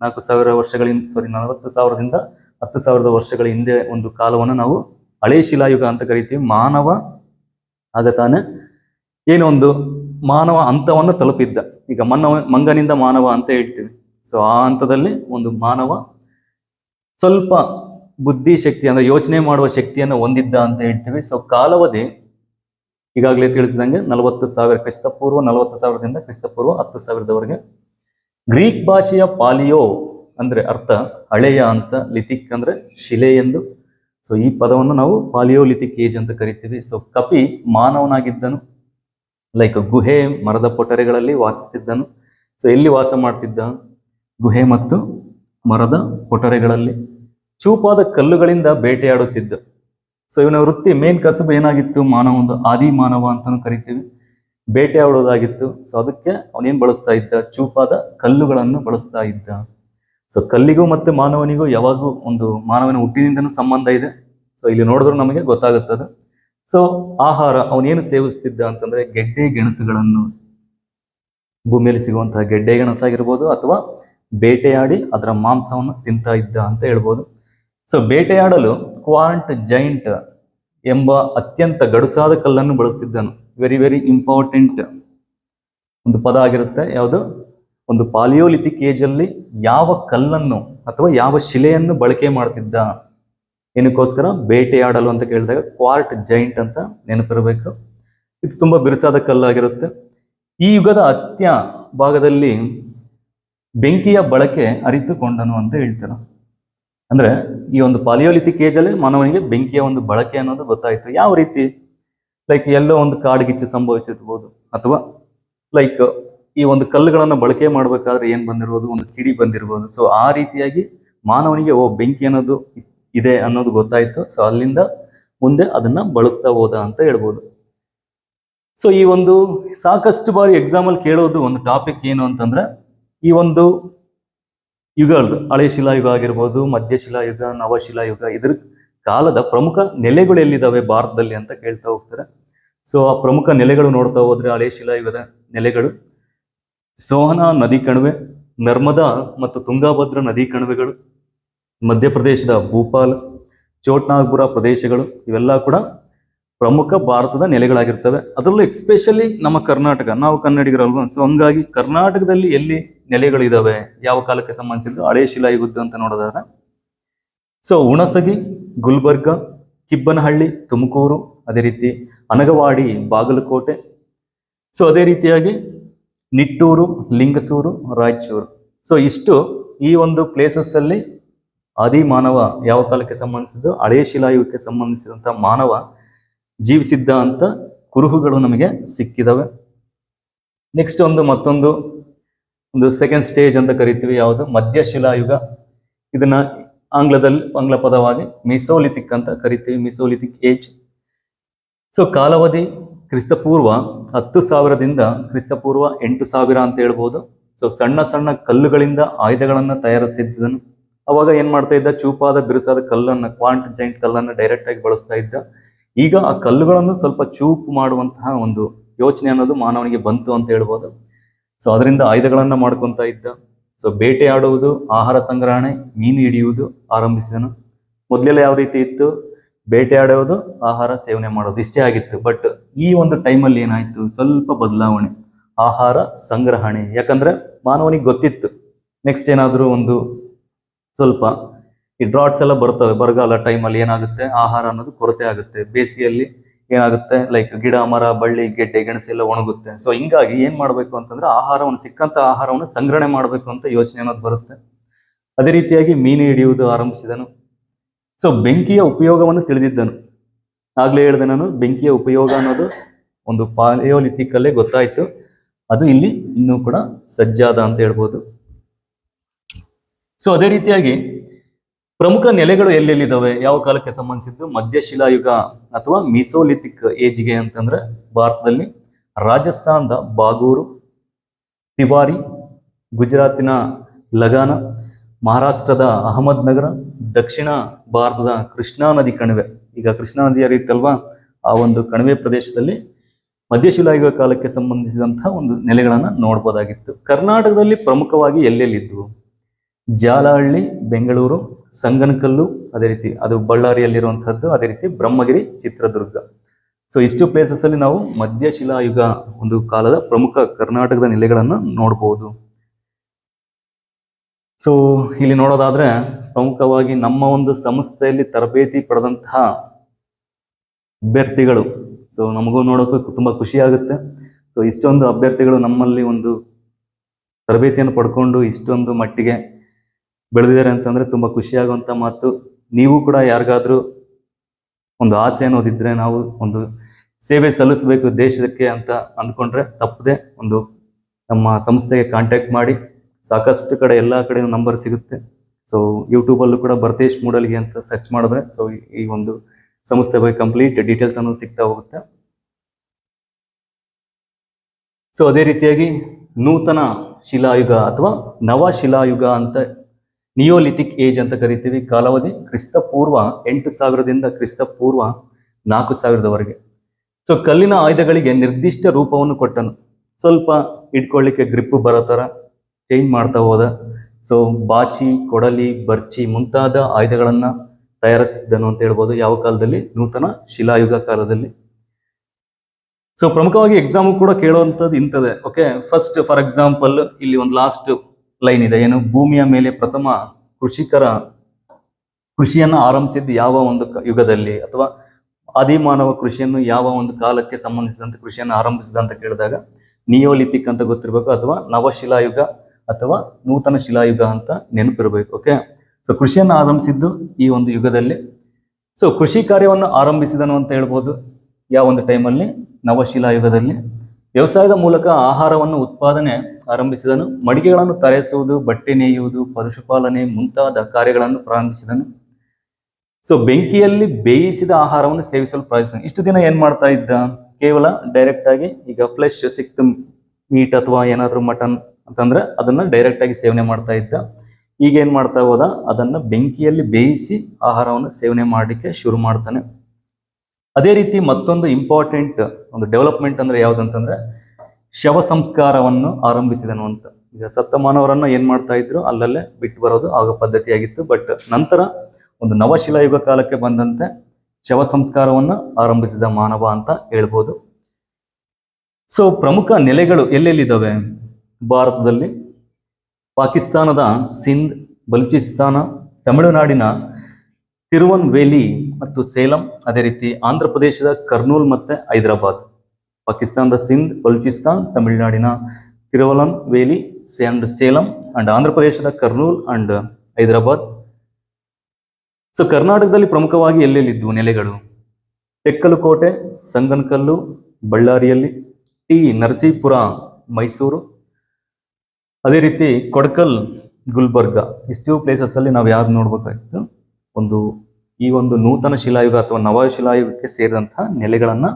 ನಾಲ್ಕು ಸಾವಿರ ವರ್ಷಗಳಿಂದ ಸಾರಿ ನಲವತ್ತು ಸಾವಿರದಿಂದ ಹತ್ತು ಸಾವಿರದ ವರ್ಷಗಳ ಹಿಂದೆ ಒಂದು ಕಾಲವನ್ನು ನಾವು ಹಳೆ ಶಿಲಾಯುಗ ಅಂತ ಕರಿತೀವಿ. ಮಾನವ ಆಗ ತಾನೇ ಏನೋ ಒಂದು ಮಾನವ ಹಂತವನ್ನು ತಲುಪಿದ್ದ. ಈಗ ಮನ್ನವ, ಮಂಗನಿಂದ ಮಾನವ ಅಂತ ಹೇಳ್ತೀವಿ. ಸೊ ಆ ಹಂತದಲ್ಲಿ ಒಂದು ಮಾನವ ಸ್ವಲ್ಪ ಬುದ್ಧಿ ಶಕ್ತಿ ಅಂದ್ರೆ ಯೋಚನೆ ಮಾಡುವ ಶಕ್ತಿಯನ್ನು ಹೊಂದಿದ್ದ ಅಂತ ಹೇಳ್ತೀವಿ. ಸೊ ಕಾಲಾವಧಿ ಈಗಾಗಲೇ ತಿಳಿಸಿದಂಗೆ ನಲವತ್ತು ಸಾವಿರ ಕ್ರಿಸ್ತಪೂರ್ವ, ನಲವತ್ತು ಸಾವಿರದಿಂದ ಕ್ರಿಸ್ತಪೂರ್ವ, ಹತ್ತು ಸಾವಿರದವರೆಗೆ ಗ್ರೀಕ್ ಭಾಷೆಯ ಪಾಲಿಯೋ ಅಂದ್ರೆ ಅರ್ಥ ಹಳೆಯ ಅಂತ ಲಿಥಿಕ್ ಅಂದ್ರೆ ಶಿಲೆ ಎಂದು ಸೊ ಈ ಪದವನ್ನು ನಾವು ಪಾಲಿಯೋಲಿಥಿಕ್ ಏಜ್ ಅಂತ ಕರಿತೀವಿ. ಸೊ ಕಪಿ ಮಾನವನಾಗಿದ್ದನು. ಲೈಕ್ ಗುಹೆ, ಮರದ ಪೊಟರೆಗಳಲ್ಲಿ ವಾಸಿಸುತ್ತಿದ್ದನು ಸೊ ಎಲ್ಲಿ ವಾಸ ಮಾಡ್ತಿದ್ದ? ಗುಹೆ ಮತ್ತು ಮರದ ಪೊಟರೆಗಳಲ್ಲಿ ಚೂಪಾದ ಕಲ್ಲುಗಳಿಂದ ಬೇಟೆಯಾಡುತ್ತಿದ್ದ. ಸೊ ಇವನ ವೃತ್ತಿ ಮೇನ್ ಕಸಬು ಏನಾಗಿತ್ತು? ಮಾನವ ಒಂದು ಆದಿ ಮಾನವ ಅಂತಾನು ಕರಿತೀವಿ. ಬೇಟೆಯಾಡೋದಾಗಿತ್ತು ಸೊ ಅದಕ್ಕೆ ಅವನೇನ್ ಬಳಸ್ತಾ ಇದ್ದ? ಚೂಪಾದ ಕಲ್ಲುಗಳನ್ನು ಬಳಸ್ತಾ ಇದ್ದ. ಸೊ ಕಲ್ಲಿಗೂ ಮತ್ತೆ ಮಾನವನಿಗೂ ಯಾವಾಗೂ ಒಂದು ಮಾನವನ ಹುಟ್ಟಿನಿಂದನೂ ಸಂಬಂಧ ಇದೆ. ಸೊ ಇಲ್ಲಿ ನೋಡಿದ್ರು ನಮಗೆ ಗೊತ್ತಾಗುತ್ತದೆ. ಸೊ ಆಹಾರ, ಅವನೇನು ಸೇವಿಸ್ತಿದ್ದ ಅಂತಂದ್ರೆ ಗೆಡ್ಡೆ ಗೆಣಸುಗಳನ್ನು ಭೂಮಿಯಲ್ಲಿ ಸಿಗುವಂತಹ ಗೆಡ್ಡೆ ಗೆಣಸಾಗಿರ್ಬೋದು ಅಥವಾ ಬೇಟೆಯಾಡಿ ಅದರ ಮಾಂಸವನ್ನು ತಿಂತಾ ಇದ್ದ ಅಂತ ಹೇಳ್ಬೋದು. ಸೊ ಬೇಟೆಯಾಡಲು ಕ್ವಾಂಟ್ ಜೈಂಟ್ ಎಂಬ ಅತ್ಯಂತ ಗಡುಸಾದ ಕಲ್ಲನ್ನು ಬಳಸ್ತಿದ್ದನು. ವೆರಿ ವೆರಿ ಇಂಪಾರ್ಟೆಂಟ್ ಒಂದು ಪದ ಆಗಿರುತ್ತೆ. ಯಾವುದು? ಒಂದು ಪಾಲಿಯೋಲಿಥಿಕ್ ಅಲ್ಲಿ ಯಾವ ಕಲ್ಲನ್ನು ಅಥವಾ ಯಾವ ಶಿಲೆಯನ್ನು ಬಳಕೆ ಮಾಡ್ತಿದ್ದ? ಏನಕ್ಕೋಸ್ಕರ ಬೇಟೆಯಾಡಲು ಅಂತ ಕೇಳಿದಾಗ ಕ್ವಾರ್ಟ್ ಜೈಂಟ್ ಅಂತ ನೆನಪಿರಬೇಕು. ಇದು ತುಂಬಾ ಬಿರುಸಾದ ಕಲ್ಲಾಗಿರುತ್ತೆ. ಈ ಯುಗದ ಅತ್ಯ ಭಾಗದಲ್ಲಿ ಬೆಂಕಿಯ ಬಳಕೆ ಅರಿತುಕೊಂಡನು ಅಂತ ಹೇಳ್ತಾರೆ. ಅಂದ್ರೆ ಈ ಒಂದು ಪಾಲಿಯೋಲಿಥಿಕ್ ಅಲ್ಲಿ ಮಾನವನಿಗೆ ಬೆಂಕಿಯ ಒಂದು ಬಳಕೆ ಅನ್ನೋದು ಗೊತ್ತಾಯ್ತು. ಯಾವ ರೀತಿ? ಲೈಕ್ ಎಲ್ಲೋ ಒಂದು ಕಾಡ್ಗಿಚ್ಚು ಸಂಭವಿಸಿರ್ಬೋದು. ಅಥವಾ ಲೈಕ್ ಈ ಒಂದು ಕಲ್ಲುಗಳನ್ನು ಬಳಕೆ ಮಾಡಬೇಕಾದ್ರೆ ಏನ್ ಬಂದಿರ್ಬೋದು? ಒಂದು ಕಿಡಿ ಬಂದಿರ್ಬೋದು. ಸೊ ಆ ರೀತಿಯಾಗಿ ಮಾನವನಿಗೆ, ಓ, ಬೆಂಕಿ ಅನ್ನೋದು ಇದೆ ಅನ್ನೋದು ಗೊತ್ತಾಯಿತು. ಸೊ ಅಲ್ಲಿಂದ ಮುಂದೆ ಅದನ್ನ ಬಳಸ್ತಾ ಹೋದ ಅಂತ ಹೇಳ್ಬೋದು. ಸೊ ಈ ಒಂದು ಸಾಕಷ್ಟು ಬಾರಿ ಎಕ್ಸಾಮ್ ಅಲ್ಲಿ ಕೇಳೋದು ಒಂದು ಟಾಪಿಕ್ ಏನು ಅಂತಂದ್ರೆ, ಈ ಒಂದು ಯುಗಗಳು, ಹಳೆ ಶಿಲಾಯುಗ ಆಗಿರ್ಬೋದು ಮಧ್ಯಶಿಲಾಯುಗ ನವಶಿಲಾಯುಗ ಇದ್ರ ಕಾಲದ ಪ್ರಮುಖ ನೆಲೆಗಳು ಎಲ್ಲಿದ್ದಾವೆ ಭಾರತದಲ್ಲಿ ಅಂತ ಕೇಳ್ತಾ ಹೋಗ್ತಾರೆ. ಸೊ ಆ ಪ್ರಮುಖ ನೆಲೆಗಳು ನೋಡ್ತಾ ಹೋದ್ರೆ ಹಳೆ ಶಿಲಾಯುಗದ ನೆಲೆಗಳು ಸೋಹನಾ ನದಿ ಕಣಿವೆ, ನರ್ಮದಾ ಮತ್ತು ತುಂಗಾಭದ್ರ ನದಿ ಕಣಿವೆಗಳು, ಮಧ್ಯಪ್ರದೇಶದ ಭೂಪಾಲ್, ಚೋಟ್ನಾಗ್ಪುರ ಪ್ರದೇಶಗಳು, ಇವೆಲ್ಲ ಕೂಡ ಪ್ರಮುಖ ಭಾರತದ ನೆಲೆಗಳಾಗಿರ್ತವೆ. ಅದರಲ್ಲೂ ಎಕ್ಸ್ಪೆಷಲಿ ನಮ್ಮ ಕರ್ನಾಟಕ, ನಾವು ಕನ್ನಡಿಗರಲ್ವ? ಸೊ ಹಂಗಾಗಿ ಕರ್ನಾಟಕದಲ್ಲಿ ಎಲ್ಲಿ ನೆಲೆಗಳಿದ್ದಾವೆ ಯಾವ ಕಾಲಕ್ಕೆ ಸಂಬಂಧಿಸಿದ್ದು? ಹಳೆ ಯುದ್ಧ ಅಂತ ನೋಡೋದಾದ್ರೆ. ಸೊ ಹುಣಸಗಿ, ಗುಲ್ಬರ್ಗ, ಕಿಬ್ಬನಹಳ್ಳಿ, ತುಮಕೂರು, ಅದೇ ರೀತಿ ಅನಗವಾಡಿ, ಬಾಗಲಕೋಟೆ. ಸೊ ಅದೇ ರೀತಿಯಾಗಿ ನಿಟ್ಟೂರು, ಲಿಂಗಸೂರು, ರಾಯಚೂರು. ಸೊ ಇಷ್ಟು ಈ ಒಂದು ಪ್ಲೇಸಸ್ಸಲ್ಲಿ ಆದಿ ಮಾನವ ಯಾವ ಕಾಲಕ್ಕೆ ಸಂಬಂಧಿಸಿದ್ದು, ಹಳೆಯ ಶಿಲಾಯುಗಕ್ಕೆ ಸಂಬಂಧಿಸಿದಂಥ ಮಾನವ ಜೀವಿಸಿದ್ದ ಅಂತ ಕುರುಹುಗಳು ನಮಗೆ ಸಿಕ್ಕಿದವೆ. ನೆಕ್ಸ್ಟ್ ಒಂದು ಮತ್ತೊಂದು, ಒಂದು ಸೆಕೆಂಡ್ ಸ್ಟೇಜ್ ಅಂತ ಕರಿತೀವಿ, ಯಾವುದು? ಮಧ್ಯ ಶಿಲಾಯುಗ. ಇದನ್ನ ಆಂಗ್ಲದಲ್ಲಿ, ಆಂಗ್ಲ ಪದವಾಗಿ ಮಿಸೋಲಿಥಿಕ್ ಅಂತ ಕರಿತೀವಿ ಮಿಸೋಲಿಥಿಕ್ ಏಜ್ ಸೊ ಕಾಲಾವಧಿ ಕ್ರಿಸ್ತಪೂರ್ವ ಹತ್ತು ಸಾವಿರದಿಂದ ಕ್ರಿಸ್ತಪೂರ್ವ ಎಂಟು ಸಾವಿರ ಅಂತ ಹೇಳ್ಬೋದು. ಸೊ ಸಣ್ಣ ಸಣ್ಣ ಕಲ್ಲುಗಳಿಂದ ಆಯುಧಗಳನ್ನು ತಯಾರಿಸಿದ್ದನು. ಅವಾಗ ಏನು ಮಾಡ್ತಾ ಇದ್ದ? ಚೂಪಾದ ಬಿರುಸಾದ ಕಲ್ಲನ್ನು, ಕ್ವಾಂಟ್ ಜೈಂಟ್ ಕಲ್ಲನ್ನು ಡೈರೆಕ್ಟ್ ಆಗಿ ಬಳಸ್ತಾ ಇದ್ದ. ಈಗ ಆ ಕಲ್ಲುಗಳನ್ನು ಸ್ವಲ್ಪ ಚೂಪು ಮಾಡುವಂತಹ ಒಂದು ಯೋಚನೆ ಅನ್ನೋದು ಮಾನವನಿಗೆ ಬಂತು ಅಂತ ಹೇಳ್ಬೋದು. ಸೊ ಅದರಿಂದ ಆಯುಧಗಳನ್ನು ಮಾಡ್ಕೊತಾ ಇದ್ದ. ಸೊ ಬೇಟೆ ಆಡುವುದು ಆಹಾರ ಸಂಗ್ರಹಣೆ, ಮೀನು ಹಿಡಿಯುವುದು ಆರಂಭಿಸಿದನು. ಮೊದಲೆಲ್ಲ ಯಾವ ರೀತಿ ಇತ್ತು? ಬೇಟೆ ಆಡುವುದು ಆಹಾರ ಸೇವನೆ ಮಾಡೋದು ಇಷ್ಟೇ ಆಗಿತ್ತು. ಬಟ್ ಈ ಒಂದು ಟೈಮಲ್ಲಿ ಏನಾಯ್ತು? ಸ್ವಲ್ಪ ಬದಲಾವಣೆ. ಆಹಾರ ಸಂಗ್ರಹಣೆ. ಯಾಕಂದ್ರೆ ಮಾನವನಿಗೆ ಗೊತ್ತಿತ್ತು. ನೆಕ್ಸ್ಟ್ ಏನಾದರೂ ಒಂದು ಸ್ವಲ್ಪ ಈ ಡ್ರಾಟ್ಸ್ ಎಲ್ಲ ಬರ್ತವೆ. ಬರಗಾಲ ಟೈಮಲ್ಲಿ ಏನಾಗುತ್ತೆ? ಆಹಾರ ಅನ್ನೋದು ಕೊರತೆ ಆಗುತ್ತೆ. ಬೇಸಿಗೆಯಲ್ಲಿ ಏನಾಗುತ್ತೆ? ಲೈಕ್ ಗಿಡ, ಮರ, ಬಳ್ಳಿ, ಗೆಡ್ಡೆ, ಗೆಣಸು ಎಲ್ಲ ಒಣಗುತ್ತೆ. ಸೊ ಹಿಂಗಾಗಿ ಏನ್ ಮಾಡಬೇಕು ಅಂತಂದ್ರೆ ಆಹಾರವನ್ನು, ಸಿಕ್ಕಂತ ಆಹಾರವನ್ನು ಸಂಗ್ರಹಣೆ ಮಾಡಬೇಕು ಅಂತ ಯೋಚನೆ ಅನ್ನೋದು ಬರುತ್ತೆ. ಅದೇ ರೀತಿಯಾಗಿ ಮೀನು ಹಿಡಿಯುವುದು ಆರಂಭಿಸಿದನು. ಸೊ ಬೆಂಕಿಯ ಉಪಯೋಗವನ್ನು ತಿಳಿದಿದ್ದನು. ಆಗ್ಲೇ ಹೇಳಿದೆ ನಾನು, ಬೆಂಕಿಯ ಉಪಯೋಗ ಅನ್ನೋದು ಒಂದು ಪಾಲಿಯೋಲಿಥಿಕಲ್ಲೇ ಗೊತ್ತಾಯ್ತು. ಅದು ಇಲ್ಲಿ ಇನ್ನೂ ಕೂಡ ಸಜ್ಜಾದ ಅಂತ ಹೇಳ್ಬೋದು. ಸೊ ಅದೇ ರೀತಿಯಾಗಿ ಪ್ರಮುಖ ನೆಲೆಗಳು ಎಲ್ಲೆಲ್ಲಿದ್ದಾವೆ? ಯಾವ ಕಾಲಕ್ಕೆ ಸಂಬಂಧಿಸಿದ್ದು? ಮಧ್ಯಶಿಲಾಯುಗ ಅಥವಾ ಮಿಸೋಲಿಥಿಕ್ ಏಜ್ಗೆ ಅಂತಂದ್ರೆ ಭಾರತದಲ್ಲಿ ರಾಜಸ್ಥಾನದ ಬಾಗೂರು, ತಿವಾರಿ, ಗುಜರಾತಿನ ಲಗಾನ, ಮಹಾರಾಷ್ಟ್ರದ ಅಹಮದ್ ನಗರ ದಕ್ಷಿಣ ಭಾರತದ ಕೃಷ್ಣಾ ನದಿ ಕಣಿವೆ. ಈಗ ಕೃಷ್ಣಾ ನದಿ ಹರಿಯುತ್ತಲ್ವಾ? ಆ ಒಂದು ಕಣಿವೆ ಪ್ರದೇಶದಲ್ಲಿ ಮಧ್ಯಶಿಲಾಯುಗ ಕಾಲಕ್ಕೆ ಸಂಬಂಧಿಸಿದಂತಹ ಒಂದು ನೆಲೆಗಳನ್ನ ನೋಡ್ಬೋದಾಗಿತ್ತು. ಕರ್ನಾಟಕದಲ್ಲಿ ಪ್ರಮುಖವಾಗಿ ಎಲ್ಲೆಲ್ಲಿದ್ವು? ಜಾಲಹಳ್ಳಿ, ಬೆಂಗಳೂರು, ಸಂಗನಕಲ್ಲು, ಅದೇ ರೀತಿ ಅದು ಬಳ್ಳಾರಿಯಲ್ಲಿರುವಂತಹದ್ದು ಅದೇ ರೀತಿ ಬ್ರಹ್ಮಗಿರಿ, ಚಿತ್ರದುರ್ಗ. ಸೊ ಇಷ್ಟು ಪ್ಲೇಸಸ್ ಅಲ್ಲಿ ನಾವು ಮಧ್ಯಶಿಲಾಯುಗ ಒಂದು ಕಾಲದ ಪ್ರಮುಖ ಕರ್ನಾಟಕದ ನೆಲೆಗಳನ್ನು ನೋಡಬಹುದು ಸೊ ಇಲ್ಲಿ ನೋಡೋದಾದ್ರೆ ಪ್ರಮುಖವಾಗಿ ನಮ್ಮ ಒಂದು ಸಂಸ್ಥೆಯಲ್ಲಿ ತರಬೇತಿ ಪಡೆದಂತಹ ಅಭ್ಯರ್ಥಿಗಳು. ಸೊ ನಮಗೂ ನೋಡೋಕೆ ತುಂಬಾ ಖುಷಿ ಆಗುತ್ತೆ. ಸೊ ಇಷ್ಟೊಂದು ಅಭ್ಯರ್ಥಿಗಳು ನಮ್ಮಲ್ಲಿ ಒಂದು ತರಬೇತಿಯನ್ನು ಪಡ್ಕೊಂಡು ಇಷ್ಟೊಂದು ಮಟ್ಟಿಗೆ ಬೆಳೆದಿದ್ದಾರೆ ಅಂತಂದ್ರೆ ತುಂಬಾ ಖುಷಿಯಾಗುವಂಥ ಮಾತು. ನೀವು ಕೂಡ ಯಾರಿಗಾದರೂ ಒಂದು ಆಸೆ ಅನ್ನೋದಿದ್ರೆ ನಾವು ಒಂದು ಸೇವೆ ಸಲ್ಲಿಸಬೇಕು ದೇಶಕ್ಕೆ ಅಂತ ಅಂದ್ಕೊಂಡ್ರೆ ತಪ್ಪದೆ ಒಂದು ನಮ್ಮ ಸಂಸ್ಥೆಗೆ ಕಾಂಟ್ಯಾಕ್ಟ್ ಮಾಡಿ ಸಾಕಷ್ಟು ಕಡೆ ಎಲ್ಲ ಕಡೆ ನಂಬರ್ ಸಿಗುತ್ತೆ. ಸೊ ಯೂಟ್ಯೂಬಲ್ಲೂ ಕೂಡ ಬರ್ತೇಶ್ ಮೂಡಲ್ಗೆ ಅಂತ ಸರ್ಚ್ ಮಾಡಿದ್ರೆ ಸೊ ಈ ಒಂದು ಸಂಸ್ಥೆ ಬಗ್ಗೆ ಕಂಪ್ಲೀಟ್ ಡೀಟೇಲ್ಸ್ ಅನ್ನೋದು ಸಿಗ್ತಾ ಹೋಗುತ್ತೆ. ಸೊ ಅದೇ ರೀತಿಯಾಗಿ ನೂತನ ಶಿಲಾಯುಗ ಅಥವಾ ನವ ಶಿಲಾಯುಗ ಅಂತ ನಿಯೋಲಿಥಿಕ್ ಏಜ್ ಅಂತ ಕರಿತೀವಿ, ಕಾಲಾವಧಿ ಕ್ರಿಸ್ತ ಪೂರ್ವ ಎಂಟು ಸಾವಿರದಿಂದ ಕ್ರಿಸ್ತ ಪೂರ್ವ ನಾಲ್ಕು ಸಾವಿರದವರೆಗೆ. ಸೊ ಕಲ್ಲಿನ ಆಯುಧಗಳಿಗೆ ನಿರ್ದಿಷ್ಟ ರೂಪವನ್ನು ಕೊಟ್ಟನು. ಸ್ವಲ್ಪ ಇಟ್ಕೊಳ್ಳಿಕ್ಕೆ ಗ್ರಿಪ್ ಬರೋ ಥರ ಚೇಂಜ್ ಮಾಡ್ತಾ ಹೋದ. ಸೊ ಬಾಚಿ, ಕೊಡಲಿ, ಬರ್ಚಿ ಮುಂತಾದ ಆಯುಧಗಳನ್ನ ತಯಾರಿಸ್ತಿದ್ದನು ಅಂತ ಹೇಳ್ಬೋದು. ಯಾವ ಕಾಲದಲ್ಲಿ? ನೂತನ ಶಿಲಾಯುಗ ಕಾಲದಲ್ಲಿ. ಸೊ ಪ್ರಮುಖವಾಗಿ ಎಕ್ಸಾಮ್ ಕೂಡ ಕೇಳುವಂಥದ್ದು ಇಂಥದ್ದೇ. ಓಕೆ ಫಸ್ಟ್ ಫಾರ್ ಎಕ್ಸಾಂಪಲ್ ಇಲ್ಲಿ ಒಂದು ಲಾಸ್ಟ್ ಲೈನ್ ಇದೆ. ಏನು? ಭೂಮಿಯ ಮೇಲೆ ಪ್ರಥಮ ಕೃಷಿಕರ ಕೃಷಿಯನ್ನು ಆರಂಭಿಸಿದ್ದು ಯಾವ ಒಂದು ಯುಗದಲ್ಲಿ? ಅಥವಾ ಆದಿಮಾನವ ಕೃಷಿಯನ್ನು ಯಾವ ಒಂದು ಕಾಲಕ್ಕೆ ಸಂಬಂಧಿಸಿದಂತೆ ಕೃಷಿಯನ್ನು ಆರಂಭಿಸಿದ ಅಂತ ಕೇಳಿದಾಗ ನಿಯೋಲಿಥಿಕ್ ಅಂತ ಗೊತ್ತಿರಬೇಕು ಅಥವಾ ನವಶಿಲಾಯುಗ ಅಥವಾ ನೂತನ ಶಿಲಾಯುಗ ಅಂತ ನೆನಪಿರಬೇಕು ಓಕೆ ಸೊ ಕೃಷಿಯನ್ನು ಆರಂಭಿಸಿದ್ದು ಈ ಒಂದು ಯುಗದಲ್ಲಿ. ಸೊ ಕೃಷಿ ಕಾರ್ಯವನ್ನು ಆರಂಭಿಸಿದನು ಅಂತ ಹೇಳ್ಬೋದು. ಯಾವ ಒಂದು ಟೈಮಲ್ಲಿ ನವಶಿಲಾಯುಗದಲ್ಲಿ. ವ್ಯವಸಾಯದ ಮೂಲಕ ಆಹಾರವನ್ನು ಉತ್ಪಾದನೆ ಆರಂಭಿಸಿದನು. ಮಡಿಕೆಗಳನ್ನು ತಯಾರಿಸುವುದು ಬಟ್ಟೆ ನೇಯುವುದು, ಪಶುಪಾಲನೆ ಮುಂತಾದ ಕಾರ್ಯಗಳನ್ನು ಪ್ರಾರಂಭಿಸಿದನು. ಸೊ ಬೆಂಕಿಯಲ್ಲಿ ಬೇಯಿಸಿದ ಆಹಾರವನ್ನು ಸೇವಿಸಲು ಪ್ರಾರಂಭಿಸಿದನು. ಇಷ್ಟು ದಿನ ಏನು ಮಾಡ್ತಾ ಇದ್ದ? ಕೇವಲ ಡೈರೆಕ್ಟ್ ಆಗಿ ಈಗ ಫ್ಲೆಶ್ ಸಿಕ್ತು ಮೀಟ್ ಅಥವಾ ಏನಾದರೂ ಮಟನ್ ಅಂತಂದ್ರೆ ಅದನ್ನ ಡೈರೆಕ್ಟ್ ಆಗಿ ಸೇವನೆ ಮಾಡ್ತಾ ಇದ್ದ. ಈಗ ಏನ್ ಮಾಡ್ತಾ ಹೋದ? ಅದನ್ನ ಬೆಂಕಿಯಲ್ಲಿ ಬೇಯಿಸಿ ಆಹಾರವನ್ನು ಸೇವನೆ ಮಾಡಲಿಕ್ಕೆ ಶುರು ಮಾಡ್ತಾನೆ. ಅದೇ ರೀತಿ ಮತ್ತೊಂದು ಇಂಪಾರ್ಟೆಂಟ್ ಒಂದು ಡೆವಲಪ್ಮೆಂಟ್ ಅಂದ್ರೆ ಯಾವ್ದಂತಂದ್ರೆ ಶವ ಸಂಸ್ಕಾರವನ್ನು ಆರಂಭಿಸಿದನು ಅಂತ. ಈಗ ಸತ್ತ ಮಾನವರನ್ನ ಏನ್ ಮಾಡ್ತಾ ಇದ್ರು? ಅಲ್ಲಲ್ಲೇ ಬಿಟ್ಟು ಬರೋದು ಆಗ ಪದ್ಧತಿಯಾಗಿತ್ತು ಬಟ್ ನಂತರ ಒಂದು ನವಶಿಲಾಯುಗ ಕಾಲಕ್ಕೆ ಬಂದಂತೆ ಶವ ಸಂಸ್ಕಾರವನ್ನು ಆರಂಭಿಸಿದ ಮಾನವ ಅಂತ ಹೇಳ್ಬೋದು. ಸೊ ಪ್ರಮುಖ ನೆಲೆಗಳು ಎಲ್ಲೆಲ್ಲಿದ್ದಾವೆ? ಭಾರತದಲ್ಲಿ ಪಾಕಿಸ್ತಾನದ ಸಿಂಧ್, ಬಲೂಚಿಸ್ತಾನ, ತಮಿಳುನಾಡಿನ ತಿರುವನ್ವೇಲಿ ಮತ್ತು ಸೇಲಂ, ಅದೇ ರೀತಿ ಆಂಧ್ರ ಪ್ರದೇಶದ ಕರ್ನೂಲ್ ಮತ್ತು ಹೈದರಾಬಾದ್. ಪಾಕಿಸ್ತಾನದ ಸಿಂಧ್, ಬಲೂಚಿಸ್ತಾನ್, ತಮಿಳುನಾಡಿನ Tiruvalan valley and Salem and Andhra ಪ್ರದೇಶದ ಕರ್ನೂಲ್ ಅಂಡ್ ಹೈದರಾಬಾದ್. ಸೊ ಕರ್ನಾಟಕದಲ್ಲಿ ಪ್ರಮುಖವಾಗಿ ಎಲ್ಲೆಲ್ಲಿದ್ದವು ನೆಲೆಗಳು? ತೆಕ್ಕಲು ಕೋಟೆ ಸಂಗನಕಲ್ಲು, ಬಳ್ಳಾರಿಯಲ್ಲಿ, ಟಿ ನರಸೀಪುರ, ಮೈಸೂರು ಅದೇ ರೀತಿ ಕೊಡಕಲ್, ಗುಲ್ಬರ್ಗ ಇಷ್ಟು ಪ್ಲೇಸಸ್ ಅಲ್ಲಿ ನಾವು ಯಾವ್ದು ನೋಡ್ಬೇಕಾಗಿತ್ತು? ಒಂದು ಈ ಒಂದು ನೂತನ ಶಿಲಾಯುಗ ಅಥವಾ ನವ ಶಿಲಾಯುಗಕ್ಕೆ ಸೇರಿದಂತಹ ನೆಲೆಗಳನ್ನ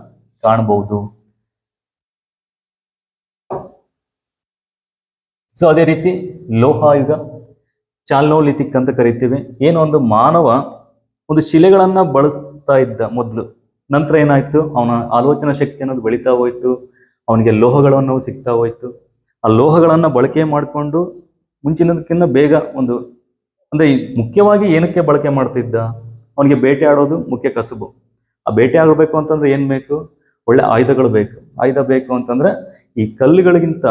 ಕಾಣಬಹುದು ಸೊ ಅದೇ ರೀತಿ ಲೋಹಾಯುಗ, ಚಾಲ್ನೋಲಿಥಿಕ್ ಅಂತ ಕರಿತೀವಿ. ಏನೋ ಒಂದು ಮಾನವ ಒಂದು ಶಿಲೆಗಳನ್ನ ಬಳಸ್ತಾ ಇದ್ದ ಮೊದಲು. ನಂತರ ಏನಾಯ್ತು? ಅವನ ಆಲೋಚನಾ ಶಕ್ತಿ ಅನ್ನೋದು ಬೆಳೀತಾ ಹೋಯ್ತು. ಅವನಿಗೆ ಲೋಹಗಳನ್ನು ಸಿಗ್ತಾ ಹೋಯ್ತು. ಆ ಲೋಹಗಳನ್ನು ಬಳಕೆ ಮಾಡಿಕೊಂಡು ಮುಂಚಿನದಕ್ಕಿಂತ ಬೇಗ ಒಂದು, ಅಂದರೆ ಮುಖ್ಯವಾಗಿ ಏನಕ್ಕೆ ಬಳಕೆ ಮಾಡ್ತಿದ್ದ? ಅವನಿಗೆ ಬೇಟೆ ಆಡೋದು ಮುಖ್ಯ ಕಸುಬು. ಆ ಬೇಟೆ ಆಗಬೇಕು ಅಂತಂದ್ರೆ ಏನು ಬೇಕು? ಒಳ್ಳೆ ಆಯುಧಗಳು ಬೇಕು. ಆಯುಧ ಬೇಕು ಅಂತಂದರೆ ಈ ಕಲ್ಲುಗಳಿಗಿಂತ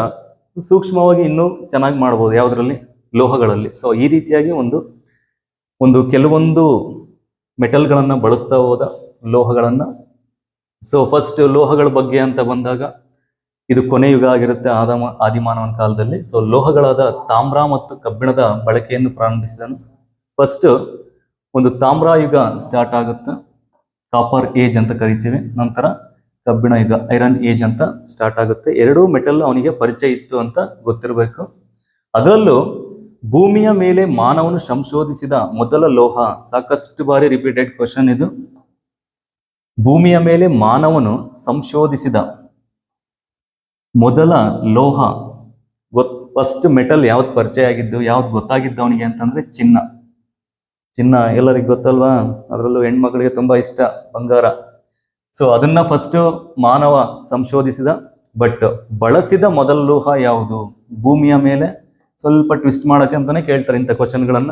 ಸೂಕ್ಷ್ಮವಾಗಿ ಇನ್ನೂ ಚೆನ್ನಾಗಿ ಮಾಡ್ಬೋದು ಯಾವುದರಲ್ಲಿ? ಲೋಹಗಳಲ್ಲಿ. ಸೊ ಈ ರೀತಿಯಾಗಿ ಒಂದು ಒಂದು ಕೆಲವೊಂದು ಮೆಟಲ್ಗಳನ್ನು ಬಳಸ್ತಾ ಹೋದ ಲೋಹಗಳನ್ನು. ಸೊ ಫಸ್ಟ್ ಲೋಹಗಳ ಬಗ್ಗೆ ಅಂತ ಬಂದಾಗ ಇದು ಕೊನೆ ಯುಗ ಆಗಿರುತ್ತೆ ಆದಮ, ಆದಿಮಾನವನ ಕಾಲದಲ್ಲಿ. ಸೊ ಲೋಹಗಳಾದ ತಾಮ್ರ ಮತ್ತು ಕಬ್ಬಿಣದ ಬಳಕೆಯನ್ನು ಪ್ರಾರಂಭಿಸಿದನು. ಫಸ್ಟ್ ಒಂದು ತಾಮ್ರ ಯುಗ ಸ್ಟಾರ್ಟ್ ಆಗುತ್ತೆ. ಕಾಪರ್ ಏಜ್ ಅಂತ ಕರಿತೀವಿ. ನಂತರ ಕಬ್ಬಿಣ ಯುಗ ಐರನ್ ಏಜ್ ಅಂತ ಸ್ಟಾರ್ಟ್ ಆಗುತ್ತೆ. ಎರಡೂ ಮೆಟಲ್ ಅವನಿಗೆ ಪರಿಚಯ ಇತ್ತು ಅಂತ ಗೊತ್ತಿರಬೇಕು. ಅದರಲ್ಲೂ ಭೂಮಿಯ ಮೇಲೆ ಮಾನವನು ಸಂಶೋಧಿಸಿದ ಮೊದಲ ಲೋಹ, ಸಾಕಷ್ಟು ಬಾರಿ ರಿಪೀಟೆಡ್ ಕ್ವಶನ್ ಇದು. ಭೂಮಿಯ ಮೇಲೆ ಮಾನವನು ಸಂಶೋಧಿಸಿದ ಮೊದಲ ಲೋಹ, ಗೊತ್ ಫಸ್ಟ್ ಮೆಟಲ್ ಯಾವ್ದು ಪರಿಚಯ ಆಗಿದ್ದು, ಯಾವ್ದು ಗೊತ್ತಾಗಿದ್ದು ಅವನಿಗೆ ಅಂತಂದ್ರೆ ಚಿನ್ನ. ಚಿನ್ನ ಎಲ್ಲರಿಗೂ ಗೊತ್ತಲ್ವಾ? ಅದರಲ್ಲೂ ಹೆಣ್ಮಕ್ಳಿಗೆ ತುಂಬಾ ಇಷ್ಟ ಬಂಗಾರ. ಸೊ ಅದನ್ನ ಫಸ್ಟ್ ಮಾನವ ಸಂಶೋಧಿಸಿದ ಬಟ್ ಬಳಸಿದ ಮೊದಲ ಲೋಹ ಯಾವುದು? ಭೂಮಿಯ ಮೇಲೆ? ಸ್ವಲ್ಪ ಟ್ವಿಸ್ಟ್ ಮಾಡಕ್ಕೆ ಅಂತಾನೆ ಕೇಳ್ತಾರೆ ಇಂಥ ಕ್ವಶನ್ಗಳನ್ನ